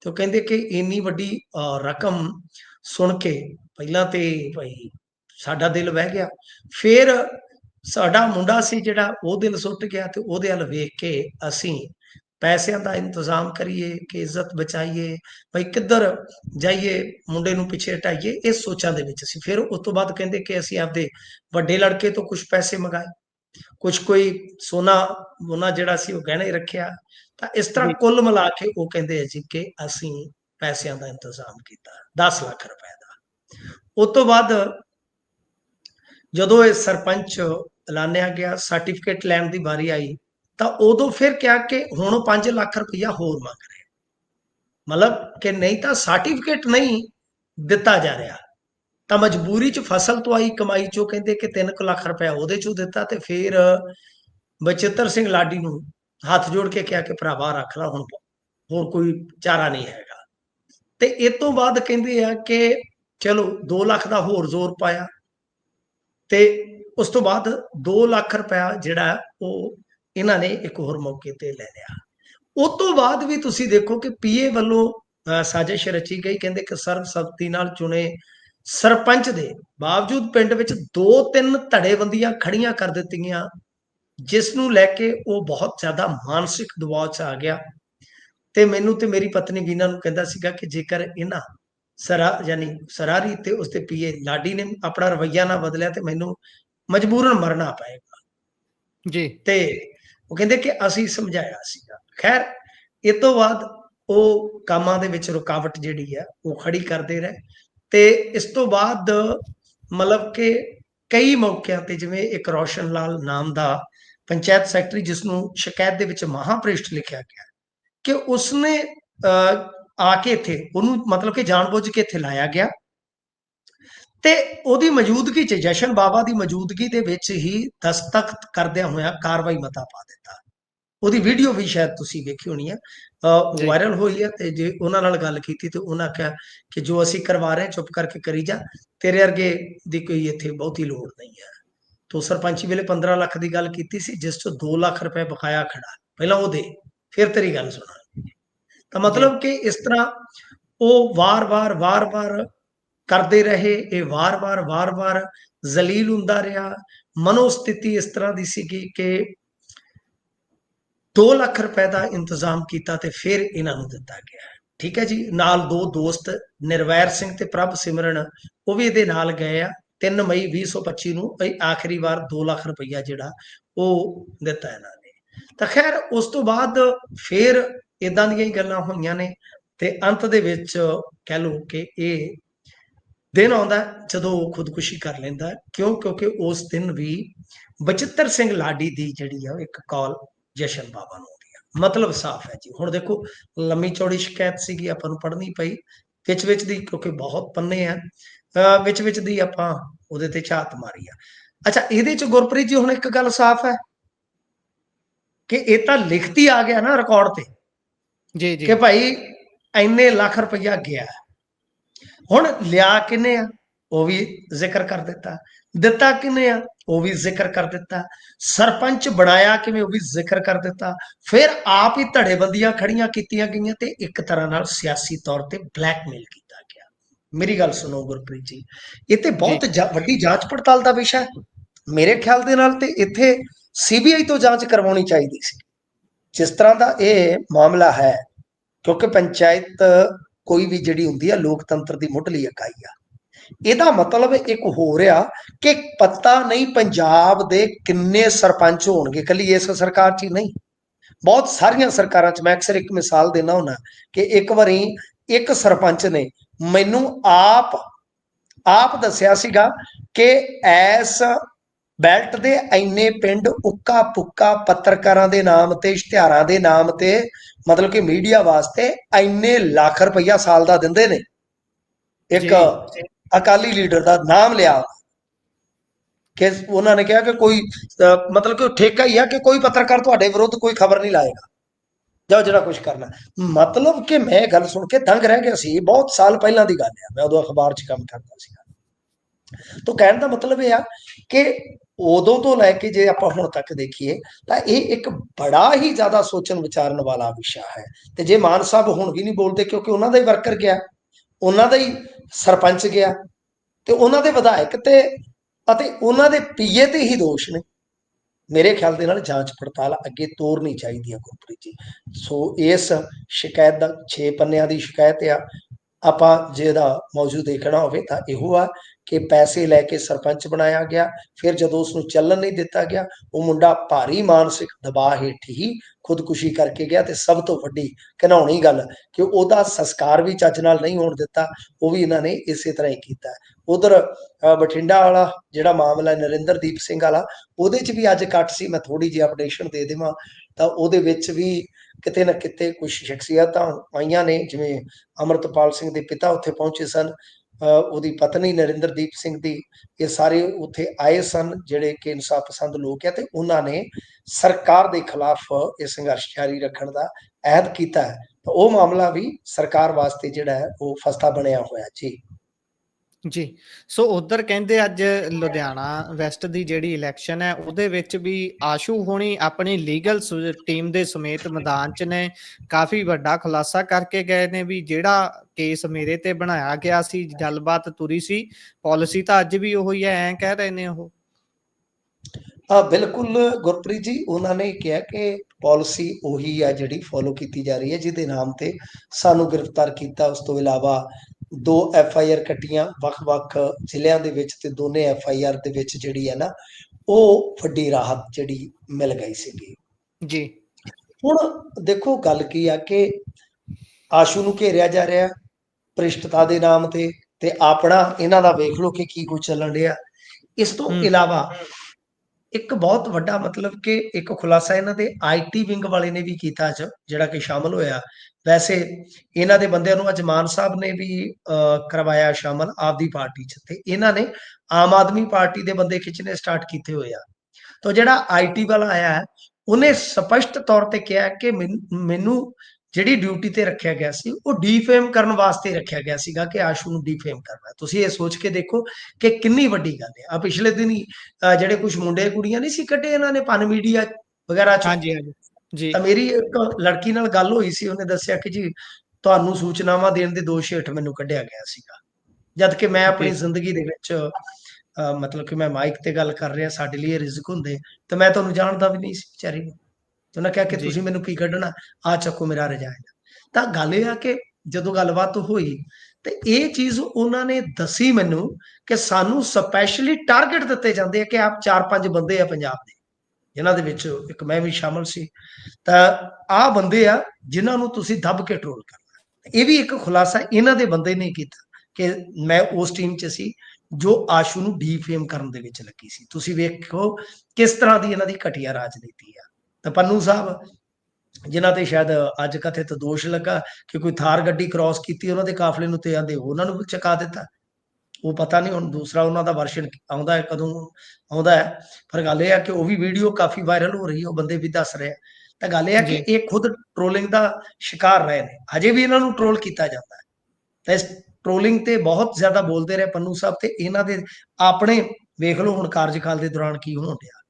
ਤੇ ਉਹ ਕਹਿੰਦੇ ਕਿ ਇੰਨੀ ਵੱਡੀ ਅਹ, ਰਕਮ ਸੁਣ ਕੇ ਪਹਿਲਾਂ ਤੇ ਭਾਈ ਸਾਡਾ ਦਿਲ ਵਹਿ ਗਿਆ। ਫਿਰ ਸਾਡਾ ਮੁੰਡਾ ਸੀ ਜਿਹੜਾ ਉਹ ਦਿਲ ਸੁੱਟ ਗਿਆ ਤੇ ਉਹਦੇ ਵੱਲ ਵੇਖ ਕੇ ਅਸੀਂ ਪੈਸਿਆਂ ਦਾ ਇੰਤਜ਼ਾਮ ਕਰੀਏ ਕਿ ਇੱਜ਼ਤ ਬਚਾਈਏ ਭਾਈ ਕਿੱਧਰ ਜਾਈਏ ਮੁੰਡੇ ਨੂੰ ਪਿੱਛੇ ਹਟਾਈਏ ਇਹ ਸੋਚਾਂ ਦੇ ਵਿੱਚ ਸੀ। ਫਿਰ ਉਸ ਤੋਂ ਬਾਅਦ ਕਹਿੰਦੇ ਕਿ ਅਸੀਂ ਆਪਦੇ ਵੱਡੇ ਲੜਕੇ ਤੋਂ ਕੁਝ ਪੈਸੇ ਮੰਗਾਏ। ਕੁਝ ਕੋਈ ਸੋਨਾ ਉਹਨਾਂ ਜਿਹੜਾ ਸੀ ਉਹ ਗਹਿਣੇ ਰੱਖਿਆ। ਤਾਂ ਇਸ ਤਰ੍ਹਾਂ। ਕੁੱਲ ਮਿਲਾ ਕੇ ਉਹ ਕਹਿੰਦੇ ਆ ਜੀ ਕਿ ਅਸੀਂ ਪੈਸਿਆਂ ਦਾ ਇੰਤਜ਼ਾਮ ਕੀਤਾ 10 ਲੱਖ ਰੁਪਏ ਦਾ। ਉਸ ਤੋਂ ਬਾਅਦ ਜਦੋਂ ਇਹ ਸਰਪੰਚ ਐਲਾਨਿਆ ਗਿਆ ਸਰਟੀਫਿਕੇਟ ਲੈਣ ਦੀ ਵਾਰੀ ਆਈ ਤਾਂ ਉਦੋਂ ਫਿਰ ਕਿਹਾ ਕਿ ਹੁਣ 5 ਲੱਖ ਰੁਪਇਆ ਹੋਰ ਮੰਗ ਰਹੇ ਮਤਲਬ ਕਿ ਨਹੀਂ ਤਾਂ ਸਰਟੀਫਿਕੇਟ ਨਹੀਂ ਦਿੱਤਾ ਜਾ ਰਿਹਾ। ਤਾਂ ਮਜਬੂਰੀ ਚ ਫਸਲ ਤੋਂ ਆਈ ਕਮਾਈ ਚੋਂ ਕਹਿੰਦੇ ਕਿ 3 ਲੱਖ ਰੁਪਇਆ ਉਹਦੇ ਚੋਂ ਦਿੱਤਾ ਤੇ ਫਿਰ ਬਚਿੱਤਰ ਸਿੰਘ ਲਾਡੀ ਨੂੰ ਹੱਥ ਜੋੜ ਕੇ ਕਿਹਾ ਕਿ ਭਰਾਵਾ ਰੱਖ ਲੈ, ਹੁਣ ਹੋਰ ਕੋਈ ਚਾਰਾ ਨਹੀਂ ਹੈਗਾ। ਤੇ ਇਹ ਤੋਂ ਬਾਅਦ ਕਹਿੰਦੇ ਆ ਕਿ ਚਲੋ 2 ਲੱਖ ਦਾ ਹੋਰ ਜ਼ੋਰ ਪਾਇਆ ਤੇ ਉਸ ਤੋਂ ਬਾਅਦ 2 ਲੱਖ ਰੁਪਇਆ ਜਿਹੜਾ ਉਹ ਇਹਨਾਂ ਨੇ ਇੱਕ ਹੋਰ ਮੌਕੇ ਤੇ ਲੈ ਲਿਆ। ਉਸ ਤੋਂ ਬਾਅਦ ਵੀ ਤੁਸੀਂ ਦੇਖੋ ਕਿ ਪੀਏ ਵੱਲੋਂ ਸਾਜ਼ਿਸ਼ ਰਚੀ ਗਈ ਕਹਿੰਦੇ ਕਿ ਸਰਬਸੰਮਤੀ ਨਾਲ ਚੁਣੇ ਸਰਪੰਚ ਦੇ ਬਾਵਜੂਦ ਪਿੰਡ ਵਿੱਚ ਦੋ ਤਿੰਨ ਧੜੇਬੰਦੀਆਂ ਖੜੀਆਂ ਕਰ ਦਿੱਤੀਆਂ ਜਿਸ ਨੂੰ ਲੈ ਕੇ ਉਹ ਬਹੁਤ ਜ਼ਿਆਦਾ ਮਾਨਸਿਕ ਦਬਾਅ 'ਚ ਆ ਗਿਆ। ਤੇ ਮੈਨੂੰ ਤੇ ਮੇਰੀ ਪਤਨੀ ਵੀਨਾ ਨੂੰ ਕਹਿੰਦਾ ਸੀਗਾ ਕਿ ਜੇਕਰ ਇਹਨਾਂ ਸਰਾ ਯਾਨੀ ਸਰਾਰੀ ਤੇ ਉਸਦੇ ਪੀਏ ਲਾਡੀ ਨੇ ਆਪਣਾ ਰਵਈਆ ਨਾ ਬਦਲਿਆ ਤੇ ਮੈਨੂੰ ਮਜਬੂਰਨ ਮਰਨਾ ਪਏਗਾ। ਜੀ। ਤੇ ਉਹ ਕਹਿੰਦੇ ਕਿ ਅਸੀਂ ਸਮਝਾਇਆ ਸੀਗਾ। ਖੈਰ ਇਹ ਤੋਂ ਬਾਅਦ ਉਹ ਕੰਮਾਂ ਦੇ ਵਿੱਚ ਰੁਕਾਵਟ ਜਿਹੜੀ ਹੈ ਉਹ ਖੜੀ ਕਰਦੇ ਰਹੇ ਤੇ ਇਸ ਤੋਂ ਬਾਅਦ ਮਤਲਬ ਕਿ ਕਈ ਮੌਕਿਆਂ ਤੇ ਜਿਵੇਂ ਇੱਕ ਰੋਸ਼ਨ ਲਾਲ ਨਾਮ ਦਾ ਪੰਚਾਇਤ ਸੈਕਟਰੀ ਜਿਸ ਨੂੰ ਸ਼ਿਕਾਇਤ ਦੇ ਵਿੱਚ ਮਹਾਪ੍ਰਿਸ਼ਟ ਲਿਖਿਆ ਗਿਆ ਕਿ ਉਸਨੇ ਅਹ, ਆ ਕੇ ਇੱਥੇ ਉਹਨੂੰ ਮਤਲਬ ਕਿ ਜਾਣਬੁੱਝ ਕੇ ਇੱਥੇ ਲਾਇਆ ਗਿਆ ਤੇ ਉਹਦੀ ਮੌਜੂਦਗੀ 'ਚ ਜਸ਼ਨ ਬਾਬਾ ਦੀ ਮੌਜੂਦਗੀ ਦੇ ਵਿੱਚ ਹੀ ਦਸਤਖਤ ਕਰਦਿਆਂ ਹੋਇਆਂ ਕਾਰਵਾਈ ਮਤਾ ਪਾ ਦਿੱਤਾ। ਉਹਦੀ ਵੀਡੀਓ ਵੀ ਸ਼ਾਇਦ ਤੁਸੀਂ ਵੇਖੀ ਹੋਣੀ ਜੀ। ਵਾਇਰਲ ਹੋਈ ਹੈ ਤੇ ਜੇ ਉਹਨਾਂ ਨਾਲ ਗੱਲ ਕੀਤੀ ਤੇ ਉਹਨਾਂ ਕਿਹਾ ਕਿ ਜੋ ਅਸੀਂ ਕਰਵਾ ਰਹੇ ਚੁੱਪ ਕਰਕੇ ਕਰੀ ਜਾ। ਤੇਰੇ ਵਰਗੇ ਦੀ ਕੋਈ ਇੱਥੇ ਬਹੁਤੀ ਲੋੜ ਨਹੀਂ ਹੈ। ਤੋਂ ਸਰਪੰਚੀ ਵੇਲੇ 15 ਲੱਖ ਦੀ ਗੱਲ ਕੀਤੀ ਸੀ ਜਿਸ ਚੋਂ 2 ਲੱਖ ਰੁਪਏ ਬਕਾਇਆ ਖੜਾ। ਪਹਿਲਾਂ ਉਹ ਦੇ ਫਿਰ ਤੇਰੀ ਗੱਲ ਸੁਣਾ। ਤਾਂ ਮਤਲਬ ਕਿ ਇਸ ਤਰ੍ਹਾਂ ਉਹ ਵਾਰ-ਵਾਰ ਵਾਰ-ਵਾਰ ਕਰਦੇ ਰਹੇ, ਇਹ ਵਾਰ-ਵਾਰ ਵਾਰ-ਵਾਰ ਜ਼ਲੀਲ ਹੁੰਦਾ ਰਿਹਾ। ਮਨੋਸਥਿਤੀ ਇਸ ਤਰ੍ਹਾਂ ਦੀ ਸੀਗੀ ਕਿ 2 ਲੱਖ ਰੁਪਏ ਦਾ ਇੰਤਜ਼ਾਮ ਕੀਤਾ ਤੇ ਫਿਰ ਇਹਨਾਂ ਨੂੰ ਦਿੱਤਾ ਗਿਆ। ਠੀਕ ਹੈ ਜੀ? ਨਾਲ ਦੋ ਦੋਸਤ, ਨਿਰਵੈਰ ਸਿੰਘ ਤੇ ਪ੍ਰਭ ਸਿਮਰਨ, ਉਹ ਵੀ ਇਹਦੇ ਨਾਲ ਗਏ ਆ। 3 ਮਈ 2025 ਨੂੰ ਇਹ ਆਖਰੀ ਵਾਰ 2 ਲੱਖ ਰੁਪਈਆ ਜਿਹੜਾ ਉਹ ਦਿੱਤਾ ਇਹਨਾਂ ਨੇ। ਤਾਂ ਖੈਰ, ਉਸ ਤੋਂ ਬਾਅਦ ਫਿਰ ਇਦਾਂ ਦੀਆਂ ਹੀ ਗੱਲਾਂ ਹੋਈਆਂ ਨੇ ਤੇ ਅੰਤ ਦੇ ਵਿੱਚ ਕਹਿ ਲਓ ਕਿ ਇਹ ਦਿਨ ਆਉਂਦਾ ਜਦੋਂ ਉਹ ਖੁਦਕੁਸ਼ੀ ਕਰ ਲੈਂਦਾ। ਕਿਉਂ? ਕਿਉਂਕਿ ਉਸ ਦਿਨ ਵੀ ਬਚਿੱਤਰ ਸਿੰਘ ਲਾਡੀ ਦੀ ਜਿਹੜੀ ਆ ਇੱਕ ਕਾਲ ਜਸ਼ਨ ਬਾਬਾ ਨੂੰ ਆਉਂਦੀ ਆ। ਮਤਲਬ ਸਾਫ਼ ਹੈ ਜੀ। ਹੁਣ ਦੇਖੋ ਲੰਮੀ ਚੌੜੀ ਸ਼ਿਕਾਇਤ ਸੀਗੀ ਆਪਾਂ ਨੂੰ ਪੜ੍ਹਨੀ ਪਈ। ਵਿੱਚ ਵਿੱਚ ਦੀ ਕਿਉਂਕਿ ਬਹੁਤ ਪੰਨੇ ਆ ਵਿੱਚ ਵਿੱਚ ਦੀ ਆਪਾਂ ਉਹਦੇ ਤੇ ਝਾਤ ਮਾਰੀ ਆ। ਅੱਛਾ ਇਹਦੇ ਚ ਗੁਰਪ੍ਰੀਤ ਜੀ ਹੁਣ ਇੱਕ ਗੱਲ ਸਾਫ਼ ਹੈ ਕਿ ਇਹ ਤਾਂ ਲਿਖਤੀ ਆ ਗਿਆ ਨਾ ਰਿਕਾਰਡ ਤੇ ਜੀ ਜੀ। ਕਿ ਭਾਈ ਇੰਨੇ ਲੱਖ ਰੁਪਈਆ ਗਿਆ। ਹੁਣ ਲਿਆ ਕਿਨੇ ਆ? ਉਹ ਵੀ ਜ਼ਿਕਰ ਕਰ ਦਿੱਤਾ। ਦਿੱਤਾ ਕਿਨੇ ਆ? ਉਹ ਵੀ ਜ਼ਿਕਰ ਕਰ ਦਿੱਤਾ। ਸਰਪੰਚ ਬਣਾਇਆ ਕਿਵੇਂ? ਉਹ ਵੀ ਜ਼ਿਕਰ ਕਰ ਦਿੱਤਾ। ਫਿਰ ਆਪ ਹੀ ਧੜੇਬੰਦੀਆਂ ਖੜੀਆਂ ਕੀਤੀਆਂ ਗਈਆਂ ਤੇ ਇੱਕ ਤਰ੍ਹਾਂ ਨਾਲ ਸਿਆਸੀ ਤੌਰ ਤੇ ਬਲੈਕਮੇਲ ਕੀਤਾ ਗਿਆ। ਮੇਰੀ ਗੱਲ ਸੁਣੋ ਗੁਰਪ੍ਰੀਤ ਜੀ। ਇਹ ਤੇ ਬਹੁਤ ਵੱਡੀ ਜਾਂਚ ਪੜਤਾਲ ਦਾ ਵਿਸ਼ਾ ਹੈ। ਮੇਰੇ ਖਿਆਲ ਦੇ ਨਾਲ ਤੇ ਇੱਥੇ ਸੀਬੀਆਈ ਤੋਂ ਜਾਂਚ ਕਰਵਾਉਣੀ ਚਾਹੀਦੀ ਸੀ। ਜਿਸ ਤਰ੍ਹਾਂ ਦਾ ਇਹ ਮਾਮਲਾ ਹੈ ਕਿਉਂਕਿ ਪੰਚਾਇਤ ਕੋਈ ਵੀ ਜਿਹੜੀ ਹੁੰਦੀ ਆ ਲੋਕਤੰਤਰ ਦੀ ਮੁੱਢਲੀ ਇਕਾਈ ਆ। ਇਹਦਾ ਮਤਲਬ ਇੱਕ ਹੋ ਰਿਹਾ ਕਿ ਪਤਾ ਨਹੀਂ ਪੰਜਾਬ ਦੇ ਕਿੰਨੇ ਸਰਪੰਚ ਹੋਣਗੇ। ਕੱਲੀ ਇਸ ਸਰਕਾਰ 'ਚ ਹੀ ਨਹੀਂ। ਬਹੁਤ ਸਾਰੀਆਂ ਸਰਕਾਰਾਂ 'ਚ ਮੈਂ ਅਕਸਰ ਇੱਕ ਮਿਸਾਲ ਦੇਣਾ ਹੁੰਦਾ ਕਿ ਇੱਕ ਵਾਰੀ ਇੱਕ ਸਰਪੰਚ ਨੇ ਮੈਨੂੰ ਆਪ ਆਪ ਦੱਸਿਆ ਸੀਗਾ ਕਿ ਐਸ ਬੈਲਟ ਦੇ ਇੰਨੇ ਪਿੰਡ ਉੱਕਾ ਪੁੱਕਾ ਪੱਤਰਕਾਰਾਂ ਦੇ ਨਾਮ ਤੇ ਇਸ਼ਤਿਹਾਰਾਂ ਦੇ ਨਾਮ ਤੇ ਮਤਲਬ ਕਿ ਮੀਡੀਆ ਵਾਸਤੇ ਇੰਨੇ ਲੱਖ ਰੁਪਈਆ ਸਾਲ ਦਾ ਦਿੰਦੇ ਨੇ। ਇੱਕ। ਅਕਾਲੀ ਲੀਡਰ ਦਾ ਨਾਮ ਲਿਆ। ਕਿ ਉਹਨਾਂ ਨੇ ਕਿਹਾ ਕਿ ਕੋਈ ਮਤਲਬ ਕਿ ਠੇਕਾ ਹੀ ਆ ਕਿ ਕੋਈ ਪੱਤਰਕਾਰ ਤੁਹਾਡੇ ਵਿਰੁੱਧ ਕੋਈ ਖਬਰ ਨਹੀਂ ਲਾਏਗਾ। ਜਾਓ ਜਿਹੜਾ ਕੁਝ ਕਰਨਾ। ਮਤਲਬ ਕਿ ਮੈਂ ਗੱਲ ਸੁਣ ਕੇ ਦੰਗ ਰਹਿ ਗਿਆ ਸੀ। ਬਹੁਤ ਸਾਲ ਪਹਿਲਾਂ ਦੀ ਗੱਲ ਆ। ਮੈਂ ਉਦੋਂ ਅਖਬਾਰ 'ਚ ਕੰਮ ਕਰਦਾ ਸੀਗਾ। ਤੋਂ ਕਹਿਣ ਦਾ ਮਤਲਬ ਇਹ ਆ ਕਿ ਉਦੋਂ ਤੋਂ ਲੈ ਕੇ ਜੇ ਆਪਾਂ ਹੁਣ ਤੱਕ ਦੇਖੀਏ, ਤਾਂ ਇਹ ਇੱਕ ਬੜਾ ਹੀ ਜ਼ਿਆਦਾ ਸੋਚਣ ਵਿਚਾਰਨ ਵਾਲਾ ਵਿਸ਼ਾ ਹੈ। ਤੇ ਜੇ ਮਾਨ ਸਾਹਿਬ ਹੁਣ ਵੀ ਨਹੀਂ ਬੋਲਦੇ ਕਿਉਂਕਿ ਉਹਨਾਂ ਦਾ ਹੀ ਵਰਕਰ ਗਿਆ, ਉਹਨਾਂ ਦਾ ਹੀ ਸਰਪੰਚ ਗਿਆ, ਤੇ ਉਹਨਾਂ ਦੇ ਵਿਧਾਇਕ ਤੇ ਅਤੇ ਉਹਨਾਂ ਦੇ ਪੀਏ ਤੇ ਹੀ ਦੋਸ਼ ਨੇ। ਮੇਰੇ ਖਿਆਲ ਦੇ ਨਾਲ ਜਾਂਚ ਪੜਤਾਲ ਅੱਗੇ ਤੋਰਨੀ ਚਾਹੀਦੀ ਹੈ ਗੁਰਪ੍ਰੀਤ ਜੀ। ਸੋ ਇਸ ਸ਼ਿਕਾਇਤ ਦਾ 6 ਪੰਨਿਆਂ ਦੀ ਸ਼ਿਕਾਇਤ ਆ। ਆਪਾਂ ਜੇ ਇਹਦਾ ਮੌਜੂ ਦੇਖਣਾ ਹੋਵੇ ਤਾਂ ਇਹੋ ਆ ਕਿ ਪੈਸੇ ਲੈ ਕੇ ਸਰਪੰਚ ਬਣਾਇਆ ਗਿਆ ਫਿਰ ਜਦੋਂ ਉਸ ਨੂੰ ਚੱਲਣ ਨਹੀਂ ਦਿੱਤਾ ਗਿਆ ਉਹ ਮੁੰਡਾ ਭਾਰੀ ਮਾਨਸਿਕ ਦਬਾਅ ਹੇਠ ਹੀ ਖੁਦਕੁਸ਼ੀ ਕਰਕੇ ਗਿਆ ਤੇ ਸਭ ਤੋਂ ਵੱਡੀ ਘਿਨਾਉਣੀ ਗੱਲ ਕਿ ਉਹਦਾ ਸੰਸਕਾਰ ਵੀ ਚੱਜ ਨਾਲ ਨਹੀਂ ਹੋਣ ਦਿੱਤਾ ਉਹ ਵੀ ਇਹਨਾਂ ਨੇ ਇਸੇ ਤਰ੍ਹਾਂ ਹੀ ਕੀਤਾ। ਉਧਰ ਬਠਿੰਡਾ ਵਾਲਾ ਜਿਹੜਾ ਮਾਮਲਾ ਹੈ, ਨਰਿੰਦਰਦੀਪ ਸਿੰਘ ਵਾਲਾ ਉਹਦੇ 'ਚ ਵੀ ਅੱਜ ਕੱਟ ਸੀ ਮੈਂ ਥੋੜੀ ਜਿਹੀ ਅਪਡੇਸ਼ਨ ਦੇ ਦੇਵਾਂ। ਤਾਂ ਉਹਦੇ ਵਿੱਚ ਵੀ ਕਿਤੇ ਨਾ ਕਿਤੇ ਕੁਝ ਸ਼ਖਸੀਅਤਾਂ ਆਈਆਂ ਨੇ ਜਿਵੇਂ ਅਮਰਤਪਾਲ ਸਿੰਘ ਦੇ ਪਿਤਾ ਉੱਥੇ ਪਹੁੰਚੇ ਸਨ ਉਹਦੀ ਪਤਨੀ ਨਰਿੰਦਰਦੀਪ ਸਿੰਘ ਦੀ ਇਹ ਸਾਰੇ ਉੱਥੇ ਆਏ ਸਨ, ਜਿਹੜੇ ਕਿ ਇਨਸਾਫ ਪਸੰਦ ਲੋਕ ਆ ਤੇ ਉਹਨਾਂ ਨੇ ਸਰਕਾਰ ਦੇ ਖਿਲਾਫ ਇਹ ਸੰਘਰਸ਼ ਜਾਰੀ ਰੱਖਣ ਦਾ ਅਹਿਦ ਕੀਤਾ ਹੈ। ਤਾਂ ਉਹ ਮਾਮਲਾ ਵੀ ਸਰਕਾਰ ਵਾਸਤੇ ਜਿਹੜਾ ਹੈ, ਉਹ ਫਸਤਾ ਬਣਿਆ ਹੋਇਆ, ਜੀ। ਜੀ। ਸੋ ਉਧਰ ਕਹਿੰਦੇ ਅੱਜ ਲੁਧਿਆਣਾ ਵੈਸਟ ਦੀ ਜਿਹੜੀ ਇਲੈਕਸ਼ਨ ਹੈ, ਉਹਦੇ ਵਿੱਚ ਵੀ ਆਸ਼ੂ ਹੋਣੀ ਆਪਣੀ ਲੀਗਲ ਟੀਮ ਦੇ ਸਮੇਤ ਮੈਦਾਨ 'ਚ ਨੇ। ਕਾਫੀ ਵੱਡਾ ਖੁਲਾਸਾ ਕਰਕੇ ਗਏ ਨੇ ਵੀ ਜਿਹੜਾ ਕੇਸ ਮੇਰੇ ਤੇ ਬਣਾਇਆ ਗਿਆ ਸੀ ਗੱਲਬਾਤ ਤੁਰੀ ਸੀ ਪਾਲਿਸੀ ਤਾਂ ਅੱਜ ਵੀ ਉਹੀ ਹੈ ਐਂ ਕਹਿ ਰਹੇ ਨੇ ਉਹ। ਆ ਬਿਲਕੁਲ ਗੁਰਪ੍ਰੀਤ ਜੀ ਉਹਨਾਂ ਨੇ ਕਿਹਾ ਕਿ ਪਾਲਿਸੀ ਉਹੀ ਆ ਜਿਹੜੀ ਫੋਲੋ ਕੀਤੀ ਜਾ ਰਹੀ ਹੈ ਜਿਹਦੇ ਨਾਮ ਤੇ ਸਾਨੂੰ ਗ੍ਰਿਫਤਾਰ ਕੀਤਾ। ਉਸ ਤੋਂ ਇਲਾਵਾ ਦੋ ਐਫ ਆਈ ਆਰ ਕੱਟੀਆਂ ਵੱਖ-ਵੱਖ ਜ਼ਿਲ੍ਹਿਆਂ ਦੇ ਵਿੱਚ ਤੇ ਦੋਨੇ ਐਫ ਆਈ ਆਰ ਦੇ ਵਿੱਚ ਜਿਹੜੀ ਹੈ ਨਾ ਉਹ ਵੱਡੀ ਰਾਹਤ ਜਿਹੜੀ ਮਿਲ ਗਈ ਸੀਗੀ। ਜੀ। ਹੁਣ ਦੇਖੋ ਗੱਲ ਕੀ ਆ ਕਿ ਆਸ਼ੂ ਨੂੰ ਘੇਰਿਆ ਜਾ ਰਿਹਾ ਭ੍ਰਿਸ਼ਟਤਾ ਦੇ ਨਾਮ ਤੇ ਤੇ ਆਪਣਾ ਇਹਨਾਂ ਦਾ ਵੇਖ ਲਓ ਕਿ ਕੀ ਕੁਝ ਚੱਲਣ ਰਿਹਾ ਇਸ ਤੋਂ। ਇਲਾਵਾ ਇੱਕ ਬਹੁਤ ਵੱਡਾ ਮਤਲਬ ਕਿ ਇੱਕ ਖੁਲਾਸਾ ਇਹਨਾਂ ਦੇ ਆਈਟੀ ਵਿੰਗ ਵਾਲੇ ਨੇ ਵੀ ਕੀਤਾ ਅੱਜ ਜਿਹੜਾ ਕਿ ਸ਼ਾਮਲ ਹੋਇਆ। ਵੈਸੇ ਇਹਨਾਂ ਦੇ ਬੰਦਿਆਂ ਨੂੰ ਅੱਜ ਮਾਨ ਸਾਹਿਬ ਨੇ ਵੀ ਕਰਵਾਇਆ ਸ਼ਾਮਲ ਆਪਦੀ ਪਾਰਟੀ 'ਚ ਤੇ ਇਹਨਾਂ ਨੇ ਆਮ ਆਦਮੀ ਪਾਰਟੀ ਦੇ ਬੰਦੇ ਖਿੱਚਣੇ ਸਟਾਰਟ ਕੀਤੇ ਹੋਏ ਆ। ਤਾਂ ਜਿਹੜਾ ਆਈਟੀ ਵਾਲਾ ਆਇਆ ਉਹਨੇ ਸਪਸ਼ਟ ਤੌਰ ਤੇ ਕਿਹਾ ਕਿ ਮੈਨੂੰ ਜਿਹੜੀ ਡਿਊਟੀ ਤੇ ਰੱਖਿਆ ਗਿਆ ਸੀ ਉਹ ਡੀਫੇਮ ਕਰਨ ਵਾਸਤੇ ਰੱਖਿਆ ਗਿਆ ਸੀਗਾ ਕਿ ਆਸ਼ੂ ਨੂੰ ਡੀਫੇਮ ਕਰਨਾ। ਤੁਸੀਂ ਇਹ ਸੋਚ ਕੇ ਦੇਖੋ ਕਿ ਕਿੰਨੀ ਵੱਡੀ ਗੱਲ ਹੈ। ਆ ਪਿਛਲੇ ਦਿਨ ਜਿਹੜੇ ਕੁਝ ਮੁੰਡੇ ਕੁੜੀਆਂ ਨਹੀਂ ਸੀ ਕੱਢੇ ਇਹਨਾਂ ਨੇ ਪਨ ਮੀਡੀਆ ਵਗੈਰਾ ਚ। ਹਾਂਜੀ ਹਾਂਜੀ। ਜੀ। ਤਾਂ ਮੇਰੀ ਇੱਕ ਲੜਕੀ ਨਾਲ ਗੱਲ ਹੋਈ ਸੀ ਉਹਨੇ ਦੱਸਿਆ ਕਿ ਜੀ ਤੁਹਾਨੂੰ ਸੂਚਨਾਵਾਂ ਦੇਣ ਦੇ ਦੋਸ਼ ਹੇਠ ਮੈਨੂੰ ਕੱਢਿਆ ਗਿਆ ਸੀਗਾ। ਜਦ ਕਿ ਮੈਂ ਆਪਣੀ. ਜ਼ਿੰਦਗੀ ਦੇ ਵਿੱਚ ਮਤਲਬ ਕਿ ਮੈਂ ਮਾਈਕ ਤੇ ਗੱਲ ਕਰ ਰਿਹਾ ਸਾਡੇ ਲਈ ਇਹ ਰਿਜ਼ਕ ਹੁੰਦੇ। ਤੇ ਮੈਂ ਤੁਹਾਨੂੰ ਜਾਣਦਾ ਵੀ ਨਹੀਂ ਸੀ ਵਿਚਾਰੀ ਨੂੰ। ਤੇ ਉਹਨਾਂ ਕਿਹਾ ਕਿ। ਤੁਸੀਂ ਮੈਨੂੰ ਕੀ ਕੱਢਣਾ? ਆ ਚੱਕੋ ਮੇਰਾ ਰਜਾਇਨ ਤਾਂ ਗੱਲ ਇਹ ਆ ਕਿ ਜਦੋਂ ਗੱਲਬਾਤ ਹੋਈ ਤੇ ਇਹ ਚੀਜ਼ ਉਹਨਾਂ ਨੇ ਦੱਸੀ ਮੈਨੂੰ ਕਿ ਸਾਨੂੰ ਸਪੈਸ਼ਲੀ ਟਾਰਗੇਟ ਦਿੱਤੇ ਜਾਂਦੇ ਆ ਕਿ ਆਪ ਚਾਰ ਪੰਜ ਬੰਦੇ ਆ ਪੰਜਾਬ ਦੇ ਜਿਨ੍ਹਾਂ ਦੇ ਵਿੱਚ ਇੱਕ ਮੈਂ ਵੀ ਸ਼ਾਮਲ ਸੀ। ਤਾਂ ਆਹ ਬੰਦੇ ਆ ਜਿਨ੍ਹਾਂ ਨੂੰ ਤੁਸੀਂ ਦੱਬ ਕੇ ਟਰੋਲ ਕਰਨਾ। ਇਹ ਵੀ ਇੱਕ ਖੁਲਾਸਾ ਇਹਨਾਂ ਦੇ ਬੰਦੇ ਨੇ ਕੀਤਾ ਕਿ ਮੈਂ ਉਸ ਟੀਮ 'ਚ ਸੀ ਜੋ ਆਸ਼ੂ ਨੂੰ ਡੀਫੇਮ ਕਰਨ ਦੇ ਵਿੱਚ ਲੱਗੀ ਸੀ। ਤੁਸੀਂ ਵੇਖੋ ਕਿਸ ਤਰ੍ਹਾਂ ਦੀ ਇਹਨਾਂ ਦੀ ਘਟੀਆ ਰਾਜਨੀਤੀ ਤਾਂ ਪੰਨੂ ਸਾਹਿਬ ਜਿਨ੍ਹਾਂ ਤੇ ਸ਼ਾਇਦ ਅੱਜ ਕਥਿਤ ਦੋਸ਼ ਲੱਗਾ ਕਿ ਕੋਈ ਥਾਰ ਗੱਡੀ ਕ੍ਰਾਸ ਕੀਤੀ ਉਹਨਾਂ ਦੇ ਕਾਫਲੇ ਨੂੰ ਤੇ ਆਂਦੇ ਉਹਨਾਂ ਨੂੰ ਚਕਾ ਦਿੱਤਾ। ਉਹ ਪਤਾ ਨਹੀਂ ਹੁਣ ਦੂਸਰਾ ਉਹਨਾਂ ਦਾ ਵਰਸ਼ਨ ਆਉਂਦਾ ਹੈ ਕਦੋਂ ਆਉਂਦਾ ਹੈ। ਪਰ ਗੱਲ ਇਹ ਆ ਕਿ ਉਹ ਵੀ ਵੀਡੀਓ ਕਾਫੀ ਵਾਇਰਲ ਹੋ ਰਹੀ ਹੈ ਉਹ ਬੰਦੇ ਵੀ ਦੱਸ ਰਹੇ ਆ। ਤਾਂ ਗੱਲ ਇਹ ਆ ਕਿ। ਇਹ ਖੁਦ ਟ੍ਰੋਲਿੰਗ ਦਾ ਸ਼ਿਕਾਰ ਰਹੇ ਨੇ। ਅਜੇ ਵੀ ਇਹਨਾਂ ਨੂੰ ਟ੍ਰੋਲ ਕੀਤਾ ਜਾਂਦਾ ਹੈ। ਤਾਂ ਇਸ ਟ੍ਰੋਲਿੰਗ ਤੇ ਬਹੁਤ ਜ਼ਿਆਦਾ ਬੋਲਦੇ ਰਹੇ ਪੰਨੂ ਸਾਹਿਬ ਤੇ ਇਹਨਾਂ ਦੇ ਆਪਣੇ ਵੇਖ ਲਓ ਹੁਣ ਕਾਰਜਕਾਲ ਦੇ ਦੌਰਾਨ ਕੀ ਹੋਣ ਡਿਆ।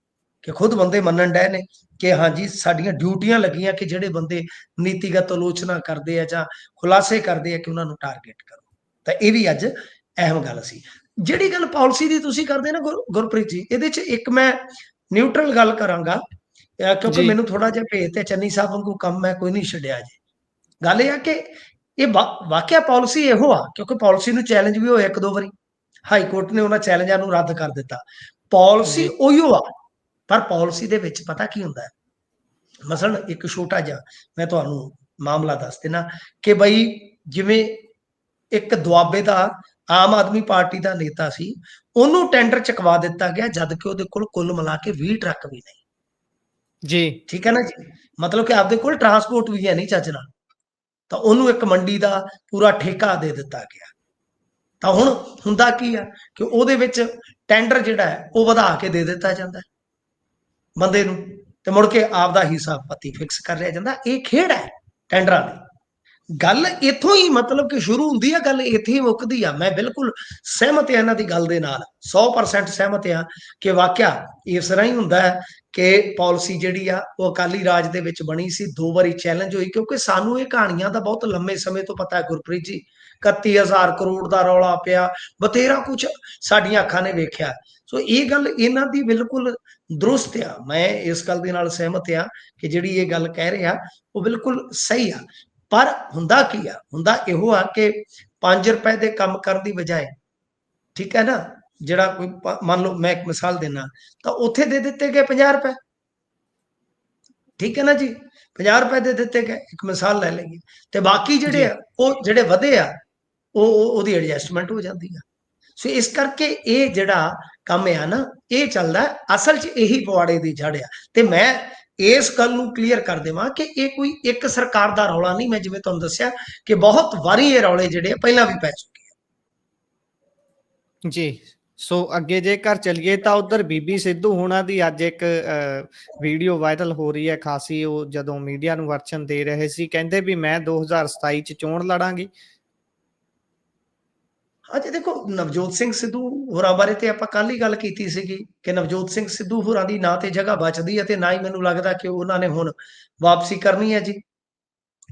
ਕਿ ਖੁਦ ਬੰਦੇ ਮੰਨਣ ਡਏ ਨੇ ਕਿ ਹਾਂਜੀ ਸਾਡੀਆਂ ਡਿਊਟੀਆਂ ਲੱਗੀਆਂ ਕਿ ਜਿਹੜੇ ਬੰਦੇ ਨੀਤੀਗਤ ਆਲੋਚਨਾ ਕਰਦੇ ਆ ਜਾਂ ਖੁਲਾਸੇ ਕਰਦੇ ਆ ਕਿ ਉਹਨਾਂ ਨੂੰ ਟਾਰਗੇਟ ਕਰੋ। ਤਾਂ ਇਹ ਵੀ ਅੱਜ ਅਹਿਮ ਗੱਲ ਸੀ। ਜਿਹੜੀ ਗੱਲ ਪਾਲਿਸੀ ਦੀ ਤੁਸੀਂ ਕਰਦੇ ਨਾ ਗੁਰ- ਗੁਰਪ੍ਰੀਤ ਜੀ ਇਹਦੇ 'ਚ ਇੱਕ ਮੈਂ ਨਿਊਟਰਲ ਗੱਲ ਕਰਾਂਗਾ। ਕਿਉਂਕਿ। ਮੈਨੂੰ ਥੋੜਾ ਜਿਹਾ ਭੇਤ ਤੇ ਚੰਨੀ ਸਾਹਿਬ ਵਾਂਗੂ ਕੰਮ ਮੈਂ ਕੋਈ ਨਹੀਂ ਛੱਡਿਆ ਜੀ। ਗੱਲ ਇਹ ਆ ਕਿ ਇਹ ਵਾਕਿਆ ਪਾਲਿਸੀ ਇਹੋ ਆ ਕਿਉਂਕਿ ਪਾਲਿਸੀ ਨੂੰ ਚੈਲੰਜ ਵੀ ਹੋਇਆ ਇੱਕ ਦੋ ਵਾਰੀ। ਹਾਈ ਕੋਰਟ ਨੇ ਉਹਨਾਂ ਚੈਲੰਜਾਂ ਨੂੰ ਰੱਦ ਕਰ ਦਿੱਤਾ। ਪਾਲਿਸੀ। ਉਹੀਓ ਆ ਪਰ ਪਾਲਿਸੀ ਦੇ ਵਿੱਚ ਪਤਾ ਕੀ ਹੁੰਦਾ ਹੈ? ਮਸਲਨ ਇੱਕ ਛੋਟਾ ਜਿਹਾ ਮੈਂ ਤੁਹਾਨੂੰ ਮਾਮਲਾ ਦੱਸ ਦੇਣਾ ਕਿ ਬਈ ਜਿਵੇਂ ਇੱਕ ਦੁਆਬੇ ਦਾ ਆਮ ਆਦਮੀ ਪਾਰਟੀ ਦਾ ਨੇਤਾ ਸੀ ਉਹਨੂੰ ਟੈਂਡਰ ਚਕਵਾ ਦਿੱਤਾ ਗਿਆ ਜਦ ਕਿ ਉਹਦੇ ਕੋਲ ਕੁੱਲ ਮਿਲਾ ਕੇ 20 ਟਰੱਕ ਵੀ ਨਹੀਂ। ਜੀ। ਠੀਕ ਹੈ ਨਾ ਜੀ? ਮਤਲਬ ਕਿ ਆਪਦੇ ਕੋਲ ਟਰਾਂਸਪੋਰਟ ਵੀ ਹੈ ਨਹੀਂ ਚੱਜ ਨਾਲ। ਤਾਂ ਉਹਨੂੰ ਇੱਕ ਮੰਡੀ ਦਾ ਪੂਰਾ ਠੇਕਾ ਦੇ ਦਿੱਤਾ ਗਿਆ। ਤਾਂ ਹੁਣ ਹੁੰਦਾ ਕੀ ਆ ਕਿ ਉਹਦੇ ਵਿੱਚ ਟੈਂਡਰ ਜਿਹੜਾ ਹੈ ਉਹ ਵਧਾ ਕੇ ਦੇ ਦਿੱਤਾ ਜਾਂਦਾ। ਹੈ ਬੰਦੇ ਨੂੰ ਤੇ ਮੁੜ ਕੇ ਆਪਦਾ ਹਿਸਾਬ ਪੱਤੀ ਫਿਕਸ ਕਰ ਲਿਆ ਜਾਂਦਾ। ਇਹ ਖੇਡ ਹੈ ਟੈਂਡਰਾਂ ਦੀ। ਗੱਲ ਇੱਥੋਂ ਹੀ ਮਤਲਬ ਕਿ ਸ਼ੁਰੂ ਹੁੰਦੀ ਆ, ਗੱਲ ਇੱਥੇ ਹੀ ਮੁੱਕਦੀ ਆ। ਮੈਂ ਬਿਲਕੁਲ ਸਹਿਮਤ ਹਾਂ ਇਹਨਾਂ ਦੀ ਗੱਲ ਦੇ ਨਾਲ। 100% ਸਹਿਮਤ ਹਾਂ ਕਿ ਵਾਕਿਆ ਇਸ ਤਰ੍ਹਾਂ ਹੀ ਹੁੰਦਾ ਹੈ ਕਿ ਪਾਲਿਸੀ ਜਿਹੜੀ ਆ, ਉਹ ਅਕਾਲੀ ਰਾਜ ਦੇ ਵਿੱਚ ਬਣੀ ਸੀ। ਦੋ ਵਾਰੀ ਚੈਲੰਜ ਹੋਈ ਕਿਉਂਕਿ ਸਾਨੂੰ ਇਹ ਕਹਾਣੀਆਂ ਦਾ ਬਹੁਤ ਲੰਮੇ ਸਮੇਂ ਤੋਂ ਪਤਾ ਹੈ ਗੁਰਪ੍ਰੀਤ ਜੀ। 31000 ਕਰੋੜ ਦਾ ਰੌਲਾ ਪਿਆ। ਬਤੇਰਾ ਕੁਝ ਸਾਡੀਆਂ ਅੱਖਾਂ ਨੇ ਵੇਖਿਆ। ਸੋ ਇਹ ਗੱਲ ਇਹਨਾਂ ਦੀ ਬਿਲਕੁਲ ਦਰੁਸਤ ਆ। ਮੈਂ ਇਸ ਗੱਲ ਦੇ ਨਾਲ ਸਹਿਮਤ ਆ ਕਿ ਜਿਹੜੀ ਇਹ ਗੱਲ ਕਹਿ ਰਿਹਾ ਉਹ ਬਿਲਕੁਲ ਸਹੀ ਆ। ਪਰ ਹੁੰਦਾ ਕੀ ਆ? ਹੁੰਦਾ ਇਹੋ ਆ ਕਿ 5 ਰੁਪਏ ਦੇ ਕੰਮ ਕਰਨ ਦੀ ਬਜਾਏ ਠੀਕ ਹੈ ਨਾ? ਜਿਹੜਾ ਕੋਈ ਮੰਨ ਲਓ ਮੈਂ ਇੱਕ ਮਿਸਾਲ ਦੇਣਾ ਤਾਂ ਉੱਥੇ ਦੇ ਦਿੱਤੇ ਗਏ 50 ਰੁਪਏ। ਠੀਕ ਹੈ ਨਾ ਜੀ? 50 ਰੁਪਏ ਦੇ ਦਿੱਤੇ ਗਏ ਇੱਕ ਮਿਸਾਲ ਲੈ ਲਈਏ। ਤੇ ਬਾਕੀ ਜਿਹੜੇ। ਆ ਉਹ ਜਿਹੜੇ ਵਧੇ ਆ ਉਹ- ਉਹਦੀ ਐਡਜਸਟਮੈਂਟ ਹੋ ਜਾਂਦੀ ਆ। ਸੋ ਇਸ ਕਰਕੇ ਇਹ ਜਿਹੜਾ ਕੰਮ ਆ ਨਾ, ਇਹ ਚੱਲਦਾ ਅਸਲ 'ਚ ਇਹੀ ਪਵਾੜੇ ਦੀ ਜੜ ਆ। ਤੇ ਮੈਂ ਇਸ ਗੱਲ ਨੂੰ ਕਲੀਅਰ ਕਰ ਦੇਵਾਂ ਕਿ ਇਹ ਕੋਈ ਇੱਕ ਸਰਕਾਰ ਦਾ ਰੌਲਾ ਨਹੀਂ, ਮੈਂ ਜਿਵੇਂ ਤੁਹਾਨੂੰ ਦੱਸਿਆ ਕਿ ਬਹੁਤ ਵਾਰੀ ਇਹ ਰੌਲੇ ਜਿਹੜੇ ਪਹਿਲਾਂ ਵੀ ਪੈ ਚੁੱਕੇ ਆ। ਜੀ, ਸੋ ਅੱਗੇ ਜੇਕਰ ਚਲੀਏ ਤਾਂ ਉਧਰ ਬੀਬੀ ਸਿੱਧੂ ਹੋਣਾ ਦੀ ਅੱਜ ਇੱਕ ਵੀਡੀਓ ਵਾਇਰਲ ਹੋ ਰਹੀ ਹੈ, ਖਾਸੀ ਉਹ ਜਦੋਂ ਮੀਡੀਆ ਨੂੰ ਵਰਚਨ ਦੇ ਰਹੇ ਸੀ, ਕਹਿੰਦੇ ਵੀ ਮੈਂ 2027 ਚ ਚੋਣ ਲੜਾਂਗੀ। ਹਾਂਜੀ, ਦੇਖੋ, ਨਵਜੋਤ ਸਿੰਘ ਸਿੱਧੂ ਹੋਰਾਂ ਬਾਰੇ ਤੇ ਆਪਾਂ ਕੱਲ ਹੀ ਗੱਲ ਕੀਤੀ ਸੀਗੀ ਕਿ ਨਵਜੋਤ ਸਿੰਘ ਸਿੱਧੂ ਹੋਰਾਂ ਦੀ ਨਾ ਤੇ ਜਗ੍ਹਾ ਬਚਦੀ ਹੈ ਤੇ ਨਾ ਹੀ ਮੈਨੂੰ ਲੱਗਦਾ ਕਿ ਉਹਨਾਂ ਨੇ ਹੁਣ ਵਾਪਸੀ ਕਰਨੀ ਹੈ ਜੀ।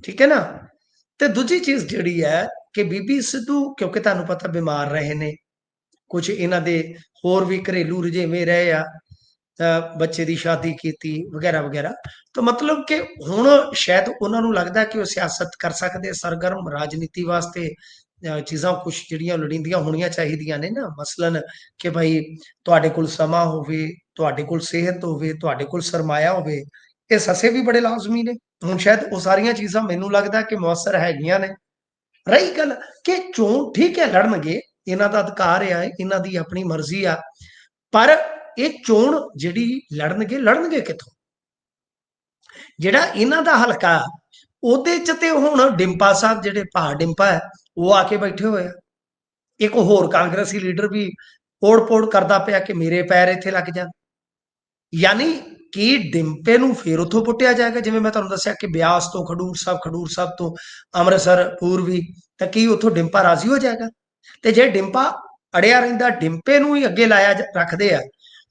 ਠੀਕ ਹੈ ਨਾ? ਤੇ ਦੂਜੀ ਚੀਜ਼ ਜਿਹੜੀ ਹੈ ਕਿ ਬੀਬੀ ਸਿੱਧੂ, ਕਿਉਂਕਿ ਤੁਹਾਨੂੰ ਪਤਾ ਬਿਮਾਰ ਰਹੇ ਨੇ ਕੁਝ ਇਹਨਾਂ ਦੇ ਹੋਰ ਵੀ ਘਰੇਲੂ ਰੁਝੇਵੇਂ ਰਹੇ ਆ ਬੱਚੇ ਦੀ ਸ਼ਾਦੀ ਕੀਤੀ, ਵਗੈਰਾ ਵਗੈਰਾ। ਤਾਂ ਮਤਲਬ ਕਿ ਹੁਣ ਸ਼ਾਇਦ ਉਹਨਾਂ ਨੂੰ ਲੱਗਦਾ ਕਿ ਉਹ ਸਿਆਸਤ ਕਰ ਸਕਦੇ ਸਰਗਰਮ ਰਾਜਨੀਤੀ ਵਾਸਤੇ ਚੀਜ਼ਾਂ ਕੁਝ ਜਿਹੜੀਆਂ ਲੋੜੀਂਦੀਆਂ ਹੋਣੀਆਂ ਚਾਹੀਦੀਆਂ ਨੇ ਨਾ, ਮਸਲਨ ਕਿ ਭਾਈ ਤੁਹਾਡੇ ਕੋਲ ਸਮਾਂ ਹੋਵੇ, ਤੁਹਾਡੇ ਕੋਲ ਸਿਹਤ ਹੋਵੇ, ਤੁਹਾਡੇ ਕੋਲ ਸਰਮਾਇਆ ਹੋਵੇ, ਇਹ ਸਸੇ ਵੀ ਬੜੇ ਲਾਜ਼ਮੀ ਨੇ। ਹੁਣ ਸ਼ਾਇਦ ਉਹ ਸਾਰੀਆਂ ਚੀਜ਼ਾਂ ਮੈਨੂੰ ਲੱਗਦਾ ਕਿ ਮੌਸਰ ਹੈਗੀਆਂ ਨੇ। ਰਹੀ ਗੱਲ ਕਿ ਚੋਣ ਠੀਕ ਹੈ, ਲੜਨਗੇ, ਇਹਨਾਂ ਦਾ ਅਧਿਕਾਰ ਆ, ਇਹਨਾਂ ਦੀ ਆਪਣੀ ਮਰਜ਼ੀ ਆ, ਪਰ ਇਹ ਚੋਣ ਜਿਹੜੀ ਲੜਨਗੇ ਲੜਨਗੇ ਕਿੱਥੋਂ? ਜਿਹੜਾ ਇਹਨਾਂ ਦਾ ਹਲਕਾ ਉਹਦੇ ਚ ਤੇ ਹੁਣ ਡਿੰਪਾ ਸਾਹਿਬ ਜਿਹੜੇ ਭਾ ਡਿੰਪਾ ਹੈ, ਉਹ ਆ ਕੇ ਬੈਠੇ ਹੋਏ ਆ। ਇੱਕ ਹੋਰ ਕਾਂਗਰਸੀ ਲੀਡਰ ਵੀ ਓੜ-ਪੋੜ ਕਰਦਾ ਪਿਆ ਕਿ ਮੇਰੇ ਪੈਰ ਇੱਥੇ ਲੱਗ ਜਾਣ। ਯਾਨੀ ਕਿ ਡਿੰਪੇ ਨੂੰ ਫੇਰ ਉੱਥੋਂ ਪੁੱਟਿਆ ਜਾਏਗਾ, ਜਿਵੇਂ ਮੈਂ ਤੁਹਾਨੂੰ ਦੱਸਿਆ ਕਿ ਬਿਆਸ ਤੋਂ, ਖਡੂਰ ਸਾਹਿਬ ਖਡੂਰ ਸਾਹਿਬ ਤੋਂ, ਅੰਮ੍ਰਿਤਸਰ, ਪੂਰਬੀ, ਤਾਂ ਕੀ ਉੱਥੋਂ ਡਿੰਪਾ ਰਾਜ਼ੀ ਹੋ ਜਾਏਗਾ? ਤੇ ਜੇ ਡਿੰਪਾ ਅੜਿਆ ਰਹਿੰਦਾ, ਡਿੰਪੇ ਨੂੰ ਹੀ ਅੱਗੇ ਲਾਇਆ ਰੱਖਦੇ ਆ,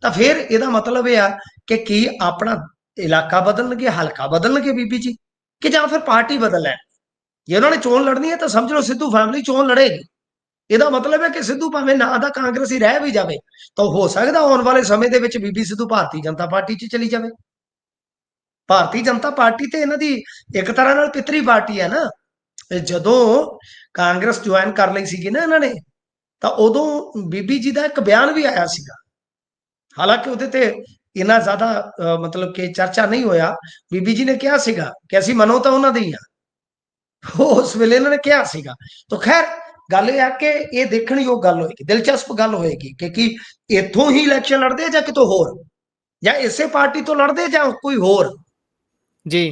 ਤਾਂ ਫਿਰ ਇਹਦਾ ਮਤਲਬ ਇਹ ਆ ਕਿ ਕੀ ਆਪਣਾ ਇਲਾਕਾ ਬਦਲਣਗੇ, ਹਲਕਾ ਬਦਲਣਗੇ ਬੀਬੀ ਜੀ? ਕਿ ਜਾਂ ਫਿਰ ਪਾਰਟੀ ਬਦਲ ਲੈਣ। ਜੇ ਉਹਨਾਂ ਨੇ ਚੋਣ ਲੜਨੀ ਹੈ ਤਾਂ ਸਮਝ ਲਓ ਸਿੱਧੂ ਫੈਮਿਲੀ ਚੋਣ ਲੜੇਗੀ। ਇਹਦਾ ਮਤਲਬ ਹੈ ਕਿ ਸਿੱਧੂ ਭਾਵੇਂ ਨਾ ਦਾ ਕਾਂਗਰਸੀ ਰਹਿ ਵੀ ਜਾਵੇ, ਤਾਂ ਹੋ ਸਕਦਾ ਆਉਣ ਵਾਲੇ ਸਮੇਂ ਦੇ ਵਿੱਚ ਬੀਬੀ ਸਿੱਧੂ ਭਾਰਤੀ ਜਨਤਾ ਪਾਰਟੀ 'ਚ ਚਲੀ ਜਾਵੇ। ਭਾਰਤੀ ਜਨਤਾ ਪਾਰਟੀ ਤੇ ਇਹਨਾਂ ਦੀ ਇੱਕ ਤਰ੍ਹਾਂ ਨਾਲ ਪਿਤਰੀ ਪਾਰਟੀ ਹੈ ਨਾ। ਜਦੋਂ ਕਾਂਗਰਸ ਜੁਆਇਨ ਕਰ ਲਈ ਸੀਗੀ ਨਾ ਇਹਨਾਂ ਨੇ, ਤਾਂ ਉਦੋਂ ਬੀਬੀ ਜੀ ਦਾ ਇੱਕ ਬਿਆਨ ਵੀ ਆਇਆ ਸੀਗਾ। ਹਾਲਾਂਕਿ ਉਹਦੇ ਤੇ ਇੰਨਾ ਜ਼ਿਆਦਾ ਮਤਲਬ ਕਿ ਚਰਚਾ ਨਹੀਂ ਹੋਇਆ। ਬੀਬੀ ਜੀ ਨੇ ਕਿਹਾ ਸੀਗਾ ਕਿ ਅਸੀਂ ਮਨੋ ਤਾਂ ਉਹਨਾਂ ਦੇ ਹੀ ਆ ਉਸ ਵੇਲੇ ਇਹਨਾਂ ਨੇ ਕਿਹਾ ਸੀਗਾ। ਤਾਂ ਖੈਰ, ਗੱਲ ਇਹ ਆ ਕਿ ਇਹ ਦੇਖਣ ਯੋਗ ਗੱਲ ਹੋਏਗੀ, ਦਿਲਚਸਪ ਗੱਲ ਹੋਏਗੀ ਕਿ ਕੀ ਇੱਥੋਂ ਹੀ ਇਲੈਕਸ਼ਨ ਲੜਦੇ ਜਾਂ ਕਿਤੋਂ ਹੋਰ? ਜਾਂ ਇਸੇ ਪਾਰਟੀ ਤੋਂ ਲੜਦੇ ਜਾਂ ਕੋਈ ਹੋਰ? ਜੀ।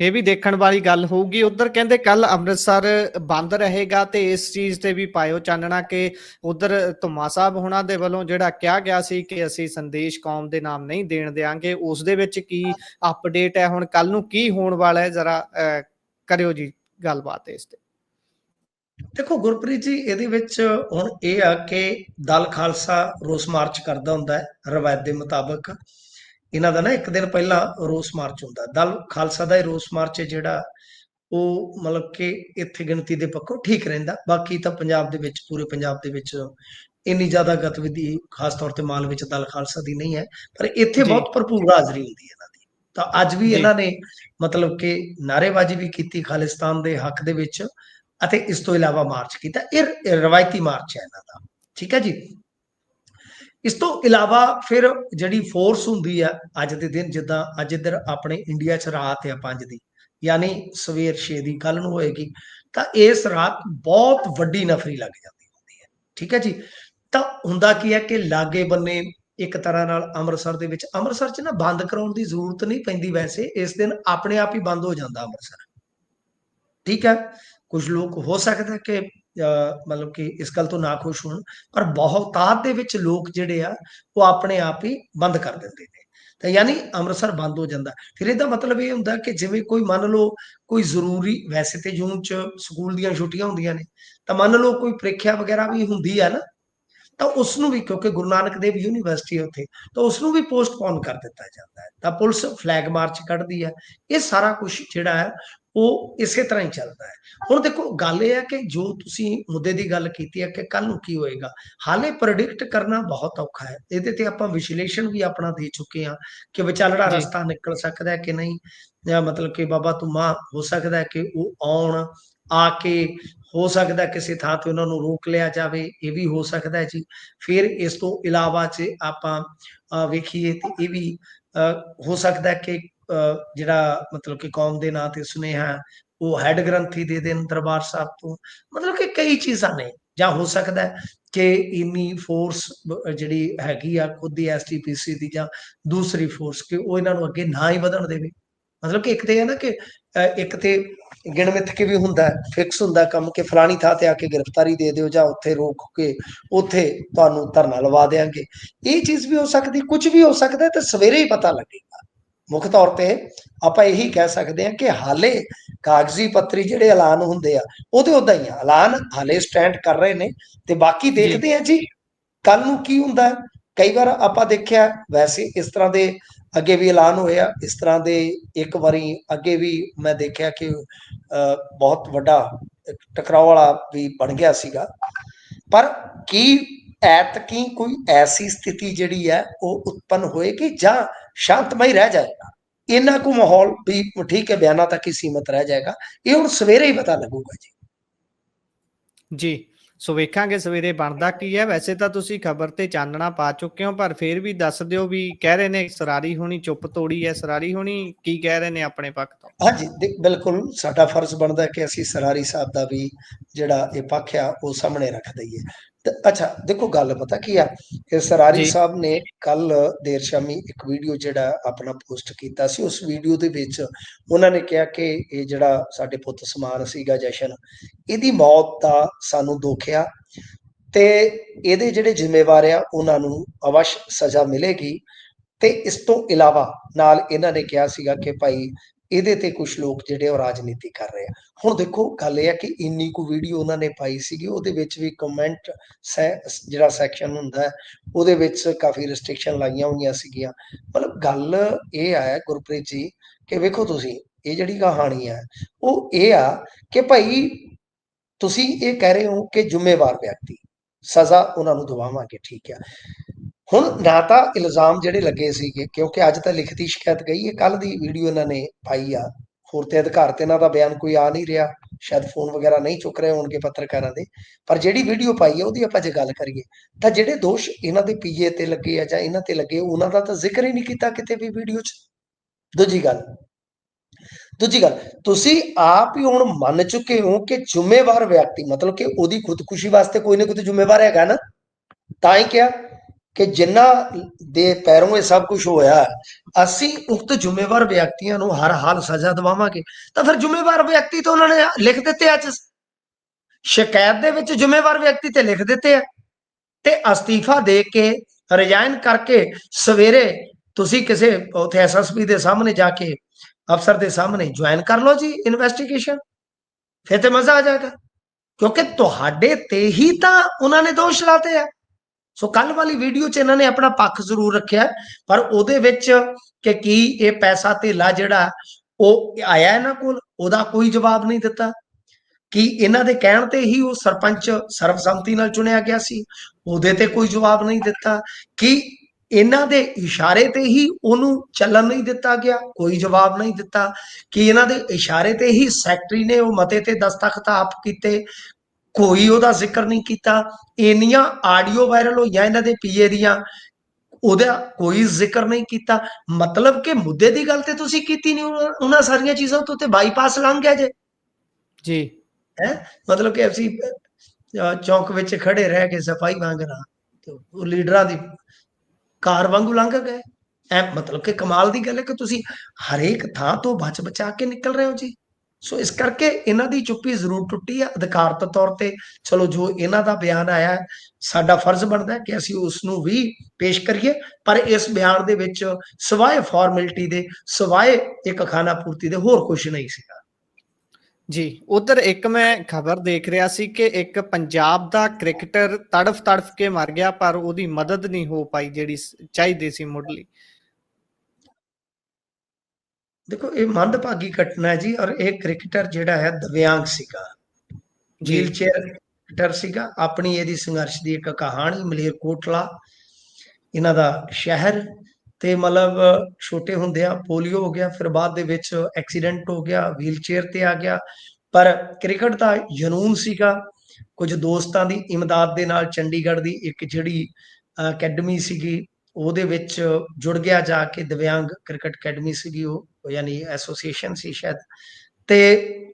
ਇਹ ਵੀ ਦੇਖਣ ਵਾਲੀ ਗੱਲ ਹੋਊਗੀ। ਉਧਰ ਕਹਿੰਦੇ ਕੱਲ ਅੰਮ੍ਰਿਤਸਰ ਬੰਦ ਰਹੇਗਾ ਤੇ ਇਸ ਚੀਜ਼ ਤੇ ਵੀ ਪਾਇਓ ਚਾਨਣਾ ਕਿ ਉਧਰ ਧੁਮਾ ਸਾਹਿਬ ਹੋਣਾ ਦੇ ਵੱਲੋਂ ਜਿਹੜਾ ਕਿਹਾ ਗਿਆ ਸੀ ਕਿ ਅਸੀਂ ਸੰਦੇਸ਼ ਕੌਮ ਦੇ ਨਾਮ ਨਹੀਂ ਦੇਣ ਦੇਾਂਗੇ ਉਸ ਦੇ ਵਿੱਚ ਕੀ ਅਪਡੇਟ ਹੈ? ਹੁਣ ਕੱਲ ਨੂੰ ਕੀ ਹੋਣ ਵਾਲਾ ਹੈ? ਜ਼ਰਾ ਅਹ, ਕਰਿਓ ਜੀ ਗੱਲਬਾਤ ਇਸ ਤੇ। ਦੇਖੋ ਗੁਰਪ੍ਰੀਤ ਜੀ ਇਹਦੇ ਵਿੱਚ ਹੁਣ ਇਹ ਆ ਕਿ ਦਲ ਖਾਲਸਾ ਰੋਸ ਮਾਰਚ ਕਰਦਾ ਹੁੰਦਾ ਹੈ ਰਵਾਇਤ ਦੇ ਮੁਤਾਬਕ। ਇਹਨਾਂ ਦਾ ਨਾ ਇੱਕ ਦਿਨ ਪਹਿਲਾਂ ਰੋਸ ਮਾਰਚ ਹੁੰਦਾ। ਦਲ ਖਾਲਸਾ ਦਾ ਇਹ ਰੋਸ ਮਾਰਚ ਹੈ ਜਿਹੜਾ ਉਹ ਮਤਲਬ ਕਿ ਇੱਥੇ ਗਿਣਤੀ ਦੇ ਪੱਖੋਂ ਠੀਕ ਰਹਿੰਦਾ। ਬਾਕੀ ਤਾਂ ਪੰਜਾਬ ਦੇ ਵਿੱਚ ਪੂਰੇ ਪੰਜਾਬ ਦੇ ਵਿੱਚ ਇੰਨੀ ਜ਼ਿਆਦਾ ਗਤੀਵਿਧੀ ਖਾਸ ਤੌਰ ਤੇ ਮਾਲ ਵਿੱਚ ਦਲ ਖਾਲਸਾ ਦੀ ਨਹੀਂ ਹੈ ਪਰ ਇੱਥੇ। ਬਹੁਤ ਭਰਪੂਰ ਹਾਜ਼ਰੀ ਹੁੰਦੀ ਹੈ ਇਹਨਾਂ ਦੀ। ਤਾਂ ਅੱਜ ਵੀ। ਇਹਨਾਂ ਨੇ ਮਤਲਬ ਕਿ ਨਾਅਰੇਬਾਜ਼ੀ ਵੀ ਕੀਤੀ ਖਾਲਿਸਤਾਨ ਦੇ ਹੱਕ ਦੇ ਵਿੱਚ ਅਤੇ ਇਸ ਤੋਂ ਇਲਾਵਾ ਮਾਰਚ ਕੀਤਾ। ਇਹ ਰਵਾਇਤੀ ਮਾਰਚ ਹੈ ਇਹਨਾਂ ਦਾ। ਠੀਕ ਹੈ ਜੀ? ਇਸ ਤੋਂ ਇਲਾਵਾ ਫਿਰ ਜਿਹੜੀ ਫੋਰਸ ਹੁੰਦੀ ਆ, ਅੱਜ ਦੇ ਦਿਨ ਜਿੱਦਾਂ ਅੱਜ ਇੱਧਰ ਆਪਣੇ ਇੰਡੀਆ 'ਚ ਰਾਤ ਆ 5 ਦੀ, ਯਾਨੀ ਸਵੇਰ 6 ਦੀ ਕੱਲ ਨੂੰ ਹੋਏਗੀ, ਤਾਂ ਇਸ ਰਾਤ ਬਹੁਤ ਵੱਡੀ ਨਫਰੀ ਲੱਗ ਜਾਂਦੀ ਹੁੰਦੀ ਹੈ, ਠੀਕ ਹੈ ਜੀ? ਤਾਂ ਹੁੰਦਾ ਕੀ ਹੈ ਕਿ ਲਾਗੇ ਬੰਨੇ ਇੱਕ ਤਰ੍ਹਾਂ ਨਾਲ ਅੰਮ੍ਰਿਤਸਰ ਦੇ ਵਿੱਚ, ਅੰਮ੍ਰਿਤਸਰ 'ਚ ਨਾ ਬੰਦ ਕਰਾਉਣ ਦੀ ਜ਼ਰੂਰਤ ਨਹੀਂ ਪੈਂਦੀ ਵੈਸੇ, ਇਸ ਦਿਨ ਆਪਣੇ ਆਪ ਹੀ ਬੰਦ ਹੋ ਜਾਂਦਾ ਅੰਮ੍ਰਿਤਸਰ, ਠੀਕ ਹੈ? ਕੁਝ ਲੋਕ ਹੋ ਸਕਦਾ ਕਿ ਮਤਲਬ ਕਿ ਇਸ ਗੱਲ ਤੋਂ ਨਾ ਖੁਸ਼ ਹੋਣ, ਪਰ ਬਹੁਤਾਤ ਦੇ ਵਿੱਚ ਲੋਕ ਜਿਹੜੇ ਆ, ਉਹ ਆਪਣੇ ਆਪ ਹੀ ਬੰਦ ਕਰ ਦਿੰਦੇ ਨੇ। ਤਾਂ ਯਾਨੀ ਅੰਮ੍ਰਿਤਸਰ ਬੰਦ ਹੋ ਜਾਂਦਾ। ਫਿਰ ਇਹਦਾ ਮਤਲਬ ਇਹ ਹੁੰਦਾ ਕਿ ਜਿਵੇਂ ਕੋਈ ਮੰਨ ਲਓ ਕੋਈ ਜ਼ਰੂਰੀ ਵੈਸੇ ਤੇ ਜੂਨ ਚ ਸਕੂਲ ਦੀਆਂ ਛੁੱਟੀਆਂ ਹੁੰਦੀਆਂ ਨੇ, ਤਾਂ ਮੰਨ ਲਓ ਕੋਈ ਪ੍ਰੀਖਿਆ ਵਗੈਰਾ ਵੀ ਹੁੰਦੀ ਹੈ ਨਾ, ਤਾਂ ਉਸ ਨੂੰ ਵੀ ਕਿਉਂਕਿ ਗੁਰੂ ਨਾਨਕ ਦੇਵ ਯੂਨੀਵਰਸਿਟੀ ਹੈ ਉੱਥੇ, ਤਾਂ ਉਸ ਨੂੰ ਵੀ ਪੋਸਟਪੋਨ ਕਰ ਦਿੱਤਾ ਜਾਂਦਾ ਹੈ। ਤਾਂ ਪੁਲਿਸ ਫਲੈਗ ਮਾਰਚ ਕੱਢਦੀ ਹੈ। ਇਹ ਸਾਰਾ ਕੁਝ ਜਿਹੜਾ ਹੈ ਉਹ ਇਸੇ ਤਰ੍ਹਾਂ ਹੀ ਚੱਲਦਾ ਹੈ। ਹੁਣ ਦੇਖੋ ਗੱਲ ਇਹ ਹੈ ਕਿ ਜੋ ਤੁਸੀਂ ਮੁੱਦੇ ਦੀ ਗੱਲ ਕੀਤੀ ਹੈ ਕਿ ਕੱਲ ਨੂੰ ਕੀ ਹੋਏਗਾ ਹਾਲੇ ਪ੍ਰੈਡਿਕਟ ਕਰਨਾ ਬਹੁਤ ਔਖਾ ਹੈ। ਇਹਦੇ ਤੇ ਆਪਾਂ ਵਿਸ਼ਲੇਸ਼ਣ ਵੀ ਆਪਣਾ ਦੇ ਚੁੱਕੇ ਹਾਂ ਕਿ ਵਿਚਾਲੜਾ ਜੀ। ਰਸਤਾ ਨਿਕਲ ਸਕਦਾ ਹੈ ਕਿ ਨਹੀਂ ਜਾਂ ਮਤਲਬ ਕਿ ਬਾਬਾ ਤੁਮਾ ਹੋ ਸਕਦਾ ਹੈ ਕਿ ਉਹ ਆਉਣ ਆ ਕੇ ਹੋ ਸਕਦਾ ਕਿਸੇ ਥਾਂ ਤੇ ਉਹਨਾਂ ਨੂੰ ਰੋਕ ਲਿਆ ਜਾਵੇ ਇਹ ਵੀ ਹੋ ਸਕਦਾ ਹੈ ਜੀ। ਫਿਰ ਇਸ ਤੋਂ ਇਲਾਵਾ ਚ ਆਪਾਂ ਵੇਖੀਏ ਤੇ ਇਹ ਵੀ ਹੋ ਸਕਦਾ ਹੈ ਕਿ ਜਿਹੜਾ ਮਤਲਬ ਕਿ ਕੌਮ ਦੇ ਨਾਂ ਤੇ ਸੁਨੇਹਾ ਉਹ ਹੈਡ ਗ੍ਰੰਥੀ ਦੇ ਦੇਣ ਦਰਬਾਰ ਸਾਹਿਬ ਤੋਂ, ਮਤਲਬ ਕਿ ਕਈ ਚੀਜ਼ਾਂ ਨੇ, ਜਾਂ ਹੋ ਸਕਦਾ ਹੈ ਕਿ ਇੰਨੀ ਫੋਰਸ ਜਿਹੜੀ ਹੈਗੀ ਆ ਖੁਦ ਦੀ ਐਸਟੀਪੀਸੀ ਦੀ ਜਾਂ ਦੂਸਰੀ ਫੋਰਸ ਕਿ ਉਹ ਇਹਨਾਂ ਨੂੰ ਅੱਗੇ ਨਾ ਹੀ ਵਧਣ ਦੇਵੇ। ਮਤਲਬ ਕਿ ਇੱਕ ਤੇ ਇਹ ਹੈ ਨਾ ਕਿ ਇੱਕ ਤੇ ਗਿਣ ਮਿੱਥ ਕੇ ਵੀ ਹੁੰਦਾ ਫਿਕਸ ਹੁੰਦਾ ਕੰਮ ਕਿ ਫਲਾਣੀ ਥਾਂ ਤੇ ਆ ਕੇ ਗ੍ਰਿਫਤਾਰੀ ਦੇ ਦਿਓ ਜਾਂ ਉੱਥੇ ਰੋਕ ਕੇ ਉੱਥੇ ਤੁਹਾਨੂੰ ਧਰਨਾ ਲਵਾ ਦੇਾਂਗੇ ਇਹ ਚੀਜ਼ ਵੀ ਹੋ ਸਕਦੀ, ਕੁਝ ਵੀ ਹੋ ਸਕਦਾ ਤੇ ਸਵੇਰੇ ਹੀ ਪਤਾ ਲੱਗੇਗਾ। ਮੁੱਖ ਤੌਰ ਤੇ ਆਪਾਂ ਇਹੀ ਕਹਿ ਸਕਦੇ ਹਾਂ ਕਿ ਹਾਲੇ ਕਾਗਜ਼ੀ ਪੱਤਰੀ ਜਿਹੜੇ ਐਲਾਨ ਹੁੰਦੇ ਆ ਉਹਦੇ ਉਦਾਂ ਹੀ ਆ। ਐਲਾਨ ਹਾਲੇ ਸਟੈਂਡ ਕਰ ਰਹੇ ਨੇ ਤੇ ਬਾਕੀ ਦੇਖਦੇ ਆ ਜੀ ਕੱਲ ਨੂੰ ਕੀ ਹੁੰਦਾ ਹੈ? ਕਈ ਵਾਰ ਆਪਾਂ ਦੇਖਿਆ ਵੈਸੇ ਇਸ ਤਰ੍ਹਾਂ ਦੇ ਅੱਗੇ ਵੀ ਐਲਾਨ ਹੋਇਆ ਇਸ ਤਰ੍ਹਾਂ ਦੇ ਇੱਕ ਵਾਰੀ ਅੱਗੇ ਵੀ ਮੈਂ ਦੇਖਿਆ ਕਿ ਬਹੁਤ ਵੱਡਾ ਟਕਰਾਅ ਵਾਲਾ ਵੀ ਬਣ ਗਿਆ ਸੀਗਾ। ਪਰ ਕੀ ਐਤਕੀ ਕੋਈ ਐਸੀ ਸਥਿਤੀ ਜਿਹੜੀ ਹੈ ਉਹ ਉਤਪੰਨ ਹੋਏਗੀ ਜਾਂ ਸ਼ਾਂਤਮਈ ਰਹਿ ਜਾਏਗਾ? ਇੰਨਾ ਕੁ ਮਾਹੌਲ ਵੀ ਠੀਕ ਹੈ ਬਿਆਨਾਂ ਤੱਕ ਹੀ ਸੀਮਤ ਰਹਿ ਜਾਏਗਾ। ਇਹ ਹੁਣ ਸਵੇਰੇ ਹੀ ਪਤਾ ਲੱਗੂਗਾ ਜੀ। ਜੀ ਸੋ ਵੇਖਾਂਗੇ ਸਵੇਰੇ ਬਣਦਾ ਕੀ ਹੈ। ਵੈਸੇ ਤਾਂ ਤੁਸੀਂ ਖਬਰ ਤੇ ਚਾਨਣਾ ਪਾ ਚੁੱਕੇ ਹੋ ਪਰ ਫਿਰ ਵੀ ਦੱਸ ਦਿਓ ਵੀ ਕਹਿ ਰਹੇ ਨੇ ਸਰਾਰੀ ਹੋਣੀ ਚੁੱਪ ਤੋੜੀ ਹੈ ਸਰਾਰੀ ਹੋਣੀ ਕੀ ਕਹਿ ਰਹੇ ਨੇ ਆਪਣੇ ਪੱਖ ਤੋਂ? ਹਾਂਜੀ ਬਿਲਕੁਲ ਸਾਡਾ ਫਰਜ਼ ਬਣਦਾ ਕਿ ਅਸੀਂ ਸਰਾਰੀ ਸਾਹਿਬ ਦਾ ਵੀ ਜਿਹੜਾ ਇਹ ਪੱਖ ਆ ਉਹ ਸਾਹਮਣੇ ਰੱਖ ਦਈਏ। ਅੱਛਾ ਦੇਖੋ ਗੱਲ ਪਤਾ ਕੀ ਆ ਇਹ ਸਰਾਰੀ। ਸਾਹਿਬ ਨੇ ਕੱਲ ਦੇਰ ਸ਼ਾਮੀ ਇੱਕ ਵੀਡੀਓ ਜਿਹੜਾ ਆਪਣਾ ਪੋਸਟ ਕੀਤਾ ਸੀ ਉਸ ਵੀਡੀਓ ਦੇ ਵਿੱਚ ਉਹਨਾਂ ਨੇ ਕਿਹਾ ਕਿ ਇਹ ਜਿਹੜਾ ਸਾਡੇ ਪੁੱਤ ਸਮਾਨ ਸੀਗਾ ਜਸ਼ਨ ਇਹਦੀ ਮੌਤ ਦਾ ਸਾਨੂੰ ਦੁੱਖ ਆ ਤੇ ਇਹਦੇ ਜਿਹੜੇ ਜ਼ਿੰਮੇਵਾਰ ਆ ਉਹਨਾਂ ਨੂੰ ਅਵਸ਼ ਸਜ਼ਾ ਮਿਲੇਗੀ ਤੇ ਇਸ ਤੋਂ ਇਲਾਵਾ ਨਾਲ ਇਹਨਾਂ ਨੇ ਕਿਹਾ ਸੀਗਾ ਕਿ ਭਾਈ ਇਹਦੇ ਤੇ ਕੁਝ ਲੋਕ ਜਿਹੜੇ ਉਹ ਰਾਜਨੀਤੀ ਕਰ ਰਹੇ ਆ। ਹੁਣ ਦੇਖੋ, ਗੱਲ ਇਹ ਹੈ ਕਿ ਇੰਨੀ ਕੁ ਵੀਡੀਓ ਉਹਨਾਂ ਨੇ ਪਾਈ ਸੀਗੀ, ਉਹਦੇ ਵਿੱਚ ਵੀ ਕਮੈਂਟ ਜਿਹੜਾ ਸੈਕਸ਼ਨ ਹੁੰਦਾ ਹੈ, ਉਹਦੇ ਵਿੱਚ ਕਾਫੀ ਰੈਸਟ੍ਰਿਕਸ਼ਨ ਲਾਈਆਂ ਹੋਈਆਂ ਸੀਗੀਆਂ। ਮਤਲਬ ਗੱਲ ਇਹ ਆ ਗੁਰਪ੍ਰੀਤ ਜੀ ਕਿ ਵੇਖੋ ਤੁਸੀਂ, ਇਹ ਜਿਹੜੀ ਕਹਾਣੀ ਹੈ ਉਹ ਇਹ ਆ ਕਿ ਭਾਈ ਤੁਸੀਂ ਇਹ ਕਹਿ ਰਹੇ ਹੋ ਕਿ ਜ਼ਿੰਮੇਵਾਰ ਵਿਅਕਤੀ, ਸਜ਼ਾ ਉਹਨਾਂ ਨੂੰ ਦਵਾਵਾਂਗੇ, ਠੀਕ ਆ। ਹੁਣ ਨਾ ਤਾਂ ਇਲਜ਼ਾਮ ਜਿਹੜੇ ਲੱਗੇ ਸੀਗੇ, ਕਿਉਂਕਿ ਅੱਜ ਤਾਂ ਲਿਖਤੀ ਸ਼ਿਕਾਇਤ ਗਈ ਹੈ ਕੱਲ ਦੀ ਵੀਡੀਓ ਇਹਨਾਂ ਨੇ ਪਾਈ ਆ। ਹੋਰ ਤੇ ਅਧਿਕਾਰ ਤੇ ਇਹਨਾਂ ਦਾ ਬਿਆਨ ਕੋਈ ਆ ਨਹੀਂ ਰਿਹਾ, ਸ਼ਾਇਦ ਫੋਨ ਵਗੈਰਾ ਨਹੀਂ ਚੁੱਕ ਰਹੇ ਹੋਣਗੇ ਪੱਤਰਕਾਰਾਂ ਦੇ, ਪਰ ਜਿਹੜੀ ਵੀਡੀਓ ਪਾਈ ਹੈ ਉਹਦੀ ਆਪਾਂ ਜੇ ਗੱਲ ਕਰੀਏ, ਤਾਂ ਜਿਹੜੇ ਦੋਸ਼ ਇਹਨਾਂ ਦੇ ਪੀਏ ਤੇ ਲੱਗੇ ਆ ਜਾਂ ਇਹਨਾਂ ਤੇ ਲੱਗੇ, ਉਹਨਾਂ ਦਾ ਤਾਂ ਜ਼ਿਕਰ ਹੀ ਨਹੀਂ ਕੀਤਾ ਕਿਤੇ ਵੀ ਵੀਡੀਓ 'ਚ। ਦੂਜੀ ਗੱਲ ਦੂਜੀ ਗੱਲ, ਤੁਸੀਂ ਆਪ ਹੀ ਹੁਣ ਮੰਨ ਚੁੱਕੇ ਹੋ ਕਿ ਜ਼ਿੰਮੇਵਾਰ ਵਿਅਕਤੀ, ਮਤਲਬ ਕਿ ਉਹਦੀ ਖੁਦਕੁਸ਼ੀ ਵਾਸਤੇ ਕੋਈ ਨਾ ਕੋਈ ਜ਼ਿੰਮੇਵਾਰ ਹੈਗਾ ਨਾ? ਤਾਂ ਹੀ ਕਿਹਾ ਕਿ ਜਿਨ੍ਹਾਂ ਦੇ ਪੈਰੋਂ ਇਹ ਸਭ ਕੁਝ ਹੋਇਆ, ਅਸੀਂ ਉਕਤ ਜ਼ਿੰਮੇਵਾਰ ਵਿਅਕਤੀਆਂ ਨੂੰ ਹਰ ਹਾਲ ਸਜ਼ਾ ਦਿਵਾਵਾਂਗੇ। ਤਾਂ ਫਿਰ ਜ਼ਿੰਮੇਵਾਰ ਵਿਅਕਤੀ ਤਾਂ ਉਹਨਾਂ ਨੇ ਲਿਖ ਦਿੱਤੇ ਅੱਜ। ਸ਼ਿਕਾਇਤ ਦੇ ਵਿੱਚ ਜ਼ਿੰਮੇਵਾਰ ਵਿਅਕਤੀ ਤੇ ਲਿਖ ਦਿੱਤੇ ਆ। ਤੇ ਅਸਤੀਫਾ ਦੇ ਕੇ ਰਿਜ਼ਾਈਨ ਕਰਕੇ ਸਵੇਰੇ ਤੁਸੀਂ ਕਿਸੇ ਉਥੇ ਐਸਐਸਪੀ ਦੇ ਸਾਹਮਣੇ ਜਾ ਕੇ, ਅਫਸਰ ਦੇ ਸਾਹਮਣੇ ਜੁਆਇਨ ਕਰ ਲਓ ਜੀ ਇਨਵੈਸਟੀਗੇਸ਼ਨ। ਫਿਰ ਤੇ ਮਜ਼ਾ ਆ ਜਾਏਗਾ। ਕਿਉਂਕਿ ਤੁਹਾਡੇ ਤੇ ਹੀ ਤਾਂ ਉਹਨਾਂ ਨੇ ਦੋਸ਼ ਲਾਤੇ ਆ। ਸੋ ਕੱਲ ਵਾਲੀ ਵੀਡੀਓ 'ਚ ਇਹਨਾਂ ਨੇ ਆਪਣਾ ਪੱਖ ਜ਼ਰੂਰ ਰੱਖਿਆ ਪਰ ਉਹਦੇ ਵਿੱਚ ਕਿ ਕੀ ਇਹ ਪੈਸਾ ਧੇਲਾ ਜਿਹੜਾ ਉਹ ਆਇਆ ਇਹਨਾਂ ਕੋਲ, ਉਹਦਾ ਕੋਈ ਜਵਾਬ ਨਹੀਂ ਦਿੱਤਾ। ਕਿ ਇਹਨਾਂ ਦੇ ਕਹਿਣ ਤੇ ਹੀ ਉਹ ਸਰਪੰਚ ਸਰਬਸੰਮਤੀ ਨਾਲ ਚੁਣਿਆ ਗਿਆ ਸੀ? ਉਹਦੇ ਤੇ ਕੋਈ ਜਵਾਬ ਨਹੀਂ ਦਿੱਤਾ। ਕਿ ਇਹਨਾਂ ਦੇ ਇਸ਼ਾਰੇ ਤੇ ਹੀ ਉਹਨੂੰ ਚੱਲਣ ਨਹੀਂ ਦਿੱਤਾ ਗਿਆ? ਕੋਈ ਜਵਾਬ ਨਹੀਂ ਦਿੱਤਾ। ਕਿ ਇਹਨਾਂ ਦੇ ਇਸ਼ਾਰੇ ਤੇ ਹੀ ਸੈਕਟਰੀ ਨੇ ਉਹ ਮਤੇ ਤੇ ਦਸਤਖਤ ਆਪ ਕੀਤੇ? ਕੋਈ ਉਹਦਾ ਜ਼ਿਕਰ ਨਹੀਂ ਕੀਤਾ। ਇੰਨੀਆਂ ਆਡੀਓ ਵਾਇਰਲ ਹੋਈਆਂ ਇਹਨਾਂ ਦੇ ਪੀਏ ਦੀਆਂ। ਉਹਦਾ ਕੋਈ ਜ਼ਿਕਰ ਨਹੀਂ ਕੀਤਾ। ਮਤਲਬ ਕਿ ਮੁੱਦੇ ਦੀ ਗੱਲ ਤੇ ਤੁਸੀਂ ਕੀਤੀ ਨਹੀਂ ਉਹਨਾਂ- ਸਾਰੀਆਂ ਚੀਜ਼ਾਂ ਤੋਂ ਤੇ ਬਾਈਪਾਸ ਲੰਘ ਗਿਆ ਜੇ। ਜੀ। ਹੈ? ਮਤਲਬ ਕਿ ਅਸੀਂ ਚੌਂਕ ਵਿੱਚ ਖੜੇ ਰਹਿ ਕੇ ਸਫ਼ਾਈ ਮੰਗ ਰਹਾ ਤੇ ਉਹ ਲੀਡਰਾਂ ਦੀ ਕਾਰ ਵਾਂਗੂ ਲੰਘ ਗਏ। ਐ ਮਤਲਬ ਕਿ ਕਮਾਲ ਦੀ ਗੱਲ ਹੈ ਕਿ ਤੁਸੀਂ ਹਰੇਕ ਥਾਂ ਤੋਂ ਬਚ ਬਚਾ ਕੇ ਨਿਕਲ ਰਹੇ ਹੋ ਜੀ। ਸੋ ਇਸ ਕਰਕੇ ਇਹਨਾਂ ਦੀ ਚੁੱਪੀ ਜ਼ਰੂਰ ਟੁੱਟੀ ਹੈ ਅਧਿਕਾਰਤ ਤੌਰ ਤੇ ਚਲੋ ਜੋ ਇਹਨਾਂ ਦਾ ਬਿਆਨ ਆਇਆ ਹੈ, ਸਾਡਾ ਫਰਜ਼ ਬਣਦਾ ਹੈ ਕਿ ਅਸੀਂ ਉਸ ਨੂੰ ਵੀ ਪੇਸ਼ ਕਰੀਏ। ਪਰ ਇਸ ਬਿਆਨ ਦੇ ਵਿੱਚ ਸਿਵਾਏ ਫਾਰਮੈਲਿਟੀ ਦੇ ਸਿਵਾਏ ਇੱਕ ਖਾਨਾ ਪੂਰਤੀ ਦੇ ਹੋਰ ਕੁਝ ਨਹੀਂ ਸੀਗਾ। ਜੀ ਉਧਰ ਇੱਕ ਮੈਂ ਖਬਰ ਦੇਖ ਰਿਹਾ ਸੀ ਕਿ ਇੱਕ ਪੰਜਾਬ ਦਾ ਕ੍ਰਿਕਟਰ ਤੜਫ ਤੜਫ ਕੇ ਮਰ ਗਿਆ ਪਰ ਉਹਦੀ ਮਦਦ ਨਹੀਂ ਹੋ ਪਾਈ ਜਿਹੜੀ ਚਾਹੀਦੀ ਸੀ ਮੁੱਢਲੀ। ਦੇਖੋ ਇਹ ਮੰਦਭਾਗੀ ਘਟਨਾ ਹੈ ਜੀ ਔਰ ਇਹ ਕ੍ਰਿਕਟਰ ਜਿਹੜਾ ਹੈ ਦਿਵਿਆਂਗ ਸੀਗਾ। ਵੀਲ ਚੇਅਰ ਕ੍ਰਿਕਟਰ ਸੀਗਾ। ਆਪਣੀ ਇਹਦੀ ਸੰਘਰਸ਼ ਦੀ ਇੱਕ ਕਹਾਣੀ ਮਲੇਰਕੋਟਲਾ ਇਹਨਾਂ ਦਾ ਸ਼ਹਿਰ ਤੇ ਮਤਲਬ ਛੋਟੇ ਹੁੰਦਿਆਂ ਪੋਲੀਓ ਹੋ ਗਿਆ ਫਿਰ ਬਾਅਦ ਦੇ ਵਿੱਚ ਐਕਸੀਡੈਂਟ ਹੋ ਗਿਆ ਵੀਲ ਚੇਅਰ ਤੇ ਆ ਗਿਆ। ਪਰ ਕ੍ਰਿਕਟ ਦਾ ਜਨੂਨ ਸੀਗਾ। ਕੁਝ ਦੋਸਤਾਂ ਦੀ ਇਮਦਾਦ ਦੇ ਨਾਲ ਚੰਡੀਗੜ੍ਹ ਦੀ ਇੱਕ ਜਿਹੜੀ ਅਕੈਡਮੀ ਸੀਗੀ ਉਹਦੇ ਵਿੱਚ ਜੁੜ ਗਿਆ ਜਾ ਕੇ ਦਿਵਿਆਂਗ ਕ੍ਰਿਕਟ ਅਕੈਡਮੀ ਸੀਗੀ ਉਹ। ਯਾਨੀ ਐਸੋਸੀਏਸ਼ਨ ਸੀ ਸ਼ਾਇਦ। ਤੇ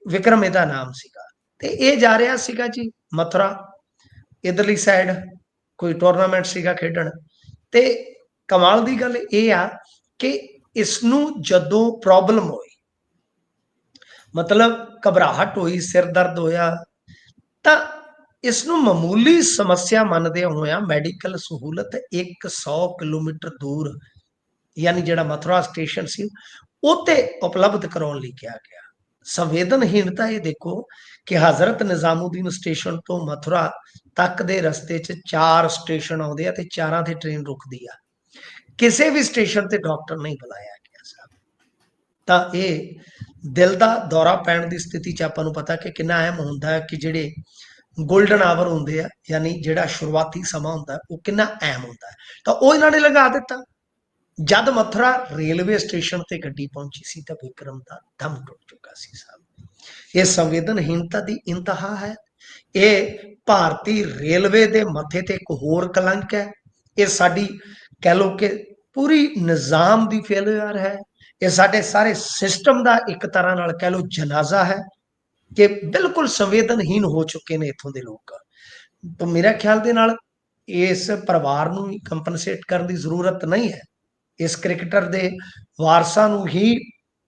ਵਿਕਰਮ ਇਹਦਾ ਨਾਮ ਸੀਗਾ। ਤੇ ਇਹ ਜਾ ਰਿਹਾ ਸੀਗਾ ਜੀ ਮਥੁਰਾ। ਇਧਰਲੀ ਸਾਈਡ ਕੋਈ ਟੂਰਨਾਮੈਂਟ ਸੀਗਾ ਖੇਡਣ। ਤੇ ਕਮਾਲ ਦੀ ਗੱਲ ਇਹ ਆ ਕਿ ਇਸ ਨੂੰ ਜਦੋਂ ਪ੍ਰੋਬਲਮ ਹੋਈ, ਮਤਲਬ ਘਬਰਾਹਟ ਹੋਈ, ਸਿਰ ਦਰਦ ਹੋਇਆ, ਤਾਂ ਇਸ ਨੂੰ ਮਾਮੂਲੀ ਸਮੱਸਿਆ ਮੰਨਦੇ ਹੋਇਆ ਮੈਡੀਕਲ ਸਹੂਲਤ 100 ਕਿਲੋਮੀਟਰ ਦੂਰ, ਯਾਨੀ ਜਿਹੜਾ ਮਥੁਰਾ ਸਟੇਸ਼ਨ ਸੀ ਉਹ ਤੇ ਉਪਲਬਧ ਕਰਾਉਣ ਲਈ ਕਿਹਾ ਗਿਆ। ਸੰਵੇਦਨਹੀਨਤਾ ਇਹ ਦੇਖੋ ਕਿ ਹਜ਼ਰਤ ਨਿਜ਼ਾਮੂਦੀਨ ਸਟੇਸ਼ਨ ਤੋਂ ਮਥੁਰਾ ਤੱਕ ਦੇ ਰਸਤੇ 'ਚ ਚਾਰ ਸਟੇਸ਼ਨ ਆਉਂਦੇ ਆ ਤੇ ਚਾਰਾਂ ਤੇ ਟ੍ਰੇਨ ਰੁਕਦੀ ਆ। ਕਿਸੇ ਵੀ ਸਟੇਸ਼ਨ ਤੇ ਡਾਕਟਰ ਨਹੀਂ ਬੁਲਾਇਆ ਗਿਆ ਸਾਹਿਬ ਤਾਂ ਇਹ ਦਿਲ ਦਾ ਦੌਰਾ ਪੈਣ ਦੀ ਸਥਿਤੀ 'ਚ ਆਪਾਂ ਨੂੰ ਪਤਾ ਕਿ ਕਿੰਨਾ ਅਹਿਮ ਹੁੰਦਾ ਹੈ ਕਿ ਜਿਹੜੇ ਗੋਲਡਨ ਆਵਰ ਹੁੰਦੇ ਆ, ਯਾਨੀ ਜਿਹੜਾ ਸ਼ੁਰੂਆਤੀ ਸਮਾਂ ਹੁੰਦਾ, ਉਹ ਕਿੰਨਾ ਅਹਿਮ ਹੁੰਦਾ ਤਾਂ ਉਹ ਇਹਨਾਂ ਨੇ ਲਗਾ ਦਿੱਤਾ। ਜਦ ਮਥੁਰਾ ਰੇਲਵੇ ਸਟੇਸ਼ਨ ਤੇ ਗੱਡੀ ਪਹੁੰਚੀ ਸੀ ਤਾਂ ਵਿਕਰਮ ਦਾ ਦਮ ਟੁੱਟ ਚੁੱਕਾ ਸੀ ਸਾਹਿਬ ਇਹ ਸੰਵੇਦਨਹੀਣਤਾ ਦੀ ਇੰਤਹਾ ਹੈ। ਇਹ ਭਾਰਤੀ ਰੇਲਵੇ ਦੇ ਮੱਥੇ ਤੇ ਇੱਕ ਹੋਰ ਕਲੰਕ ਹੈ। ਇਹ ਸਾਡੀ ਕਹਿ ਲੋ ਕਿ ਪੂਰੀ ਨਿਜ਼ਾਮ ਦੀ ਫੇਲਿਅਰ ਹੈ। ਇਹ ਸਾਡੇ ਸਾਰੇ ਸਿਸਟਮ ਦਾ ਇੱਕ ਤਰ੍ਹਾਂ ਨਾਲ ਕਹਿ ਲੋ ਜਨਾਜ਼ਾ ਹੈ ਕਿ ਬਿਲਕੁਲ ਸੰਵੇਦਨਹੀਨ ਹੋ ਚੁੱਕੇ ਨੇ ਇੱਥੋਂ ਦੇ ਲੋਕ। ਤਾਂ ਮੇਰਾ ਖਿਆਲ ਦੇ ਨਾਲ ਇਸ ਪਰਿਵਾਰ ਨੂੰ ਕੰਪਨਸੇਟ ਕਰਨ ਦੀ ਜ਼ਰੂਰਤ ਨਹੀਂ ਹੈ। ਇਸ ਕ੍ਰਿਕਟਰ ਦੇ ਵਾਰਸਾਂ ਨੂੰ ਹੀ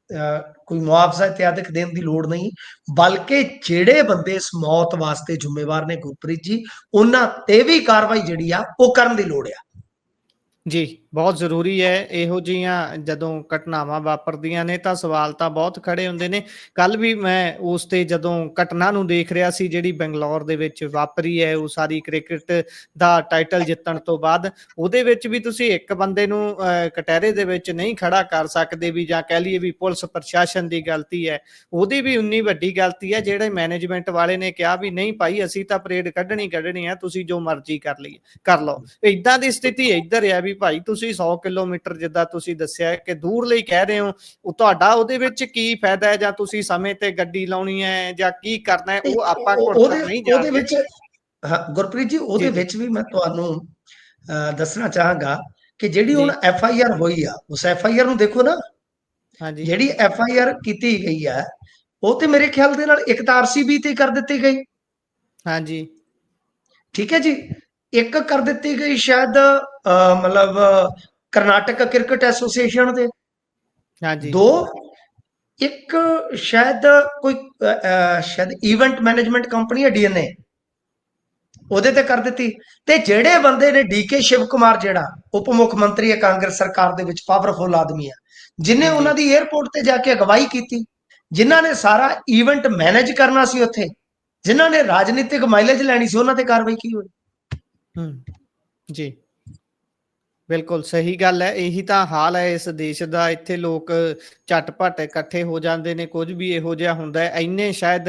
ਅਹ, ਕੋਈ ਮੁਆਵਜ਼ਾ ਇਤਿਆਦਿਕ ਦੇਣ ਦੀ ਲੋੜ ਨਹੀਂ ਬਲਕਿ ਜਿਹੜੇ ਬੰਦੇ ਇਸ ਮੌਤ ਵਾਸਤੇ ਜ਼ਿੰਮੇਵਾਰ ਨੇ ਗੁਰਪ੍ਰੀਤ ਜੀ ਉਹਨਾਂ ਤੇ ਵੀ ਕਾਰਵਾਈ ਜਿਹੜੀ ਆ ਉਹ ਕਰਨ ਦੀ ਲੋੜ ਆ। ਜੀ ਬਹੁਤ ਜ਼ਰੂਰੀ ਹੈ। ਇਹੋ ਜਿਹੀਆਂ ਜਦੋਂ ਘਟਨਾਵਾਂ ਵਾਪਰਦੀਆਂ ਨੇ ਤਾਂ ਸਵਾਲ ਤਾਂ ਬਹੁਤ ਖੜੇ ਹੁੰਦੇ ਨੇ। ਕੱਲ੍ਹ ਵੀ ਮੈਂ ਉਸ ਤੇ ਜਦੋਂ ਘਟਨਾ ਨੂੰ ਦੇਖ ਰਿਹਾ ਸੀ ਜਿਹੜੀ ਬੰਗਲੌਰ ਦੇ ਵਿੱਚ ਵਾਪਰੀ ਹੈ ਉਹ ਸਾਰੀ ਕ੍ਰਿਕਟ ਦਾ ਟਾਈਟਲ ਜਿੱਤਣ ਤੋਂ ਬਾਅਦ ਉਹਦੇ ਵਿੱਚ ਵੀ ਤੁਸੀਂ ਇੱਕ ਬੰਦੇ ਨੂੰ ਅਹ, ਕਟਹਿਰੇ ਦੇ ਵਿੱਚ ਨਹੀਂ ਖੜਾ ਕਰ ਸਕਦੇ ਵੀ ਜਾਂ ਕਹਿ ਲਈਏ ਵੀ ਪੁਲਿਸ ਪ੍ਰਸ਼ਾਸਨ ਦੀ ਗਲਤੀ ਹੈ। ਉਹਦੀ ਵੀ ਉਨੀ ਵੱਡੀ ਗਲਤੀ ਹੈ ਜਿਹੜੇ ਮੈਨੇਜਮੈਂਟ ਵਾਲੇ ਨੇ ਕਿਹਾ ਵੀ ਨਹੀਂ ਭਾਈ ਅਸੀਂ ਤਾਂ ਪਰੇਡ ਕੱਢਣੀ ਕੱਢਣੀ ਹੈ ਤੁਸੀਂ ਜੋ ਮਰਜ਼ੀ ਕਰ ਲਈਏ ਕਰ ਲਓ। ਇਦਾਂ ਦੀ ਸਥਿਤੀ ਇੱਧਰ ਹੈ ਵੀ ਭਾਈ ਤੁਸੀਂ 100 ਕਿਲੋਮੀਟਰ ਜਿੱਦਾਂ ਤੁਸੀਂ ਦੱਸਿਆ ਕਿ ਦੂਰ ਲਈ ਕਹਿ ਰਹੇ ਹੋ ਉਹ ਤੁਹਾਡਾ ਉਹਦੇ ਵਿੱਚ ਕੀ ਫਾਇਦਾ ਹੈ ਜਾਂ ਤੁਸੀਂ ਸਮੇਂ ਤੇ ਗੱਡੀ ਲਾਉਣੀ ਹੈ ਜਾਂ ਕੀ ਕਰਨਾ ਹੈ ਉਹ ਆਪਾਂ ਉਹਦੇ ਨਹੀਂ ਉਹਦੇ ਜਾਣਦੇ ਵਿੱਚ ਹਾਂ ਗੁਰਪ੍ਰੀਤ ਜੀ ਉਹਦੇ। ਵਿੱਚ ਵੀ ਮੈਂ ਤੁਹਾਨੂੰ ਦੱਸਣਾ ਚਾਹਾਂਗਾ ਕਿ ਜਿਹੜੀ ਹੁਣ ਐਫ ਆਈ ਆਰ ਹੋਈ ਆ ਉਸ ਐਫ ਆਈ ਆਰ ਨੂੰ ਦੇਖੋ ਨਾ। ਹਾਂਜੀ। ਜਿਹੜੀ ਐਫ ਆਈ ਆਰ ਕੀਤੀ ਗਈ ਹੈ ਉਹ ਤੇ ਮੇਰੇ ਖਿਆਲ ਦੇ ਨਾਲ ਇੱਕ ਤਾਂ ਆਰਸੀਬੀ ਤੇ ਕਰ ਦਿੱਤੀ ਗਈ। ਹਾਂਜੀ। ਠੀਕ ਹੈ ਜੀ? ਇੱਕ ਕਰ ਦਿੱਤੀ ਗਈ ਸ਼ਾਇਦ ਮਤਲਬ ਕਰਨਾਟਕ ਕ੍ਰਿਕਟ ਐਸੋਸੀਏਸ਼ਨ ਦੇ ਹਾਂਜੀ। ਦੋ? ਇੱਕ ਸ਼ਾਇਦ ਕੋਈ ਸ਼ਾਇਦ ਇਵੈਂਟ ਮੈਨੇਜਮੈਂਟ ਕੰਪਨੀ ਹੈ ਡੀਐਨਏ ਉਹਦੇ ਤੇ ਕਰ ਦਿੱਤੀ। ਤੇ ਜਿਹੜੇ ਬੰਦੇ ਨੇ ਡੀਕੇ ਸ਼ਿਵ ਕੁਮਾਰ ਜਿਹੜਾ ਉਪ ਮੁੱਖ ਮੰਤਰੀ ਹੈ ਕਾਂਗਰਸ ਸਰਕਾਰ ਦੇ ਵਿੱਚ ਪਾਵਰਫੁਲ ਆਦਮੀ ਹੈ ਜਿਨੇ। ਉਹਨਾਂ ਦੀ 에ਅਰਪੋਰਟ ਤੇ ਜਾ ਕੇ ਅਗਵਾਈ ਕੀਤੀ ਜਿਨ੍ਹਾਂ ਨੇ ਸਾਰਾ ਇਵੈਂਟ ਮੈਨੇਜ ਕਰਨਾ ਸੀ ਉੱਥੇ ਜਿਨ੍ਹਾਂ ਨੇ ਰਾਜਨੀਤਿਕ ਮਾਈਲੇਜ ਲੈਣੀ ਸੀ ਉਹਨਾਂ ਤੇ ਕਾਰਵਾਈ ਕੀ ਹੋਈ? ਹੂੰ ਜੀ। ਬਿਲਕੁਲ ਸਹੀ ਗੱਲ ਹੈ ਇਹੀ ਤਾਂ ਹਾਲ ਹੈ ਇਸ ਦੇਸ਼ ਦਾ ਇੱਥੇ ਲੋਕ ਝਟਪਟ ਇਕੱਠੇ ਹੋ ਜਾਂਦੇ ਨੇ ਕੁਝ ਵੀ ਇਹੋ ਜਿਹਾ ਹੁੰਦਾ ਹੈ ਇੰਨੇ ਸ਼ਾਇਦ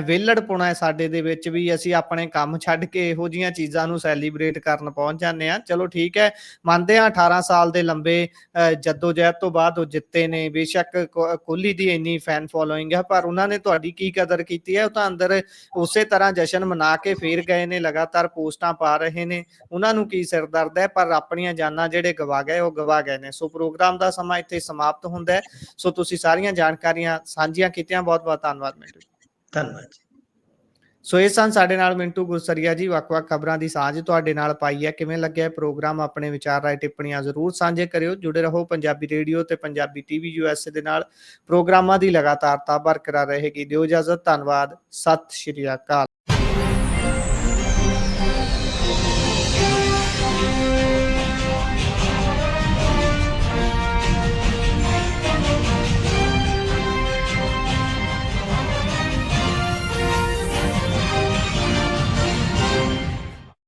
ਵਿਹਲੜਪੁਣਾ ਹੈ ਸਾਡੇ ਦੇ ਵਿੱਚ ਵੀ ਅਸੀਂ ਆਪਣੇ ਕੰਮ ਛੱਡ ਕੇ ਇਹੋ ਜੀਆਂ ਚੀਜ਼ਾਂ ਨੂੰ ਸੈਲੀਬ੍ਰੇਟ ਕਰਨ ਪਹੁੰਚ ਜਾਂਦੇ ਆ ਚਲੋ ਠੀਕ ਹੈ ਮੰਨਦੇ ਆ 18 ਸਾਲ ਦੇ ਲੰਬੇ ਅ, ਜੱਦੋ-ਜਹਿਦ ਤੋਂ ਬਾਅਦ ਉਹ ਜਿੱਤੇ ਨੇ ਬੇਸ਼ੱਕ ਕੋ- ਕੋਹਲੀ ਦੀ ਇੰਨੀ ਫੈਨ ਫੋਲੋਇੰਗ ਹੈ ਪਰ ਉਹਨਾਂ ਨੇ ਤੁਹਾਡੀ ਕੀ ਕਦਰ ਕੀਤੀ ਹੈ ਉਹ ਤਾਂ ਅੰਦਰ ਉਸੇ ਤਰ੍ਹਾਂ ਜਸ਼ਨ ਮਨਾ ਕੇ ਫੇਰ ਗਏ ਨੇ ਲਗਾਤਾਰ ਪੋਸਟਾਂ ਪਾ ਰਹੇ ਨੇ ਉਹਨਾਂ ਨੂੰ ਕੀ ਸਿਰ ਦਰਦ ਹੈ ਪਰ ਆਪਣੀਆਂ ਜਾਨਾਂ ਜਿਹੜੇ ਗਵਾ ਗਏ ਉਹ ਗਵਾ ਗਏ ਨੇ। ਸੋ ਪ੍ਰੋਗਰਾਮ ਦਾ ਸਮਾਂ ਇੱਥੇ ਸਮਾਪਤ ਹੁੰਦਾ ਹੈ। ਸੋ ਤੁਸੀਂ ਸਾਰੀਆਂ ਜਾਣਕਾਰੀਆਂ ਸਾਂਝੀਆਂ ਕੀਤੀਆਂ। ਬਹੁਤ ਬਹੁਤ ਧੰਨਵਾਦ ਮਿੰਟੂ ਜੀ। ਧੰਨਵਾਦ ਜੀ। ਸੋ ਇਹ ਸਨ ਸਾਡੇ ਨਾਲ ਮਿੰਟੂ ਗੁਰਸਰੀਆ ਜੀ। ਵੱਖ-ਵੱਖ ਖਬਰਾਂ ਦੀ ਸਾਂਝ ਤੁਹਾਡੇ ਨਾਲ ਪਾਈ ਹੈ। ਕਿਵੇਂ ਲੱਗਿਆ ਪ੍ਰੋਗਰਾਮ? ਆਪਣੇ ਵਿਚਾਰ ਰਾਏ ਟਿੱਪਣੀਆਂ ਜ਼ਰੂਰ ਸਾਂਝੇ ਕਰਿਓ। ਜੁੜੇ ਰਹੋ ਪੰਜਾਬੀ ਰੇਡੀਓ ਤੇ ਪੰਜਾਬੀ ਟੀਵੀ ਯੂਐਸਏ ਦੇ ਨਾਲ। ਪ੍ਰੋਗਰਾਮਾਂ ਦੀ ਲਗਾਤਾਰਤਾ ਬਰਕਰਾਰ ਰਹੇਗੀ। ਦਿਓ ਇਜਾਜ਼ਤ। ਧੰਨਵਾਦ। ਸਤਿ ਸ਼੍ਰੀ ਅਕਾਲ।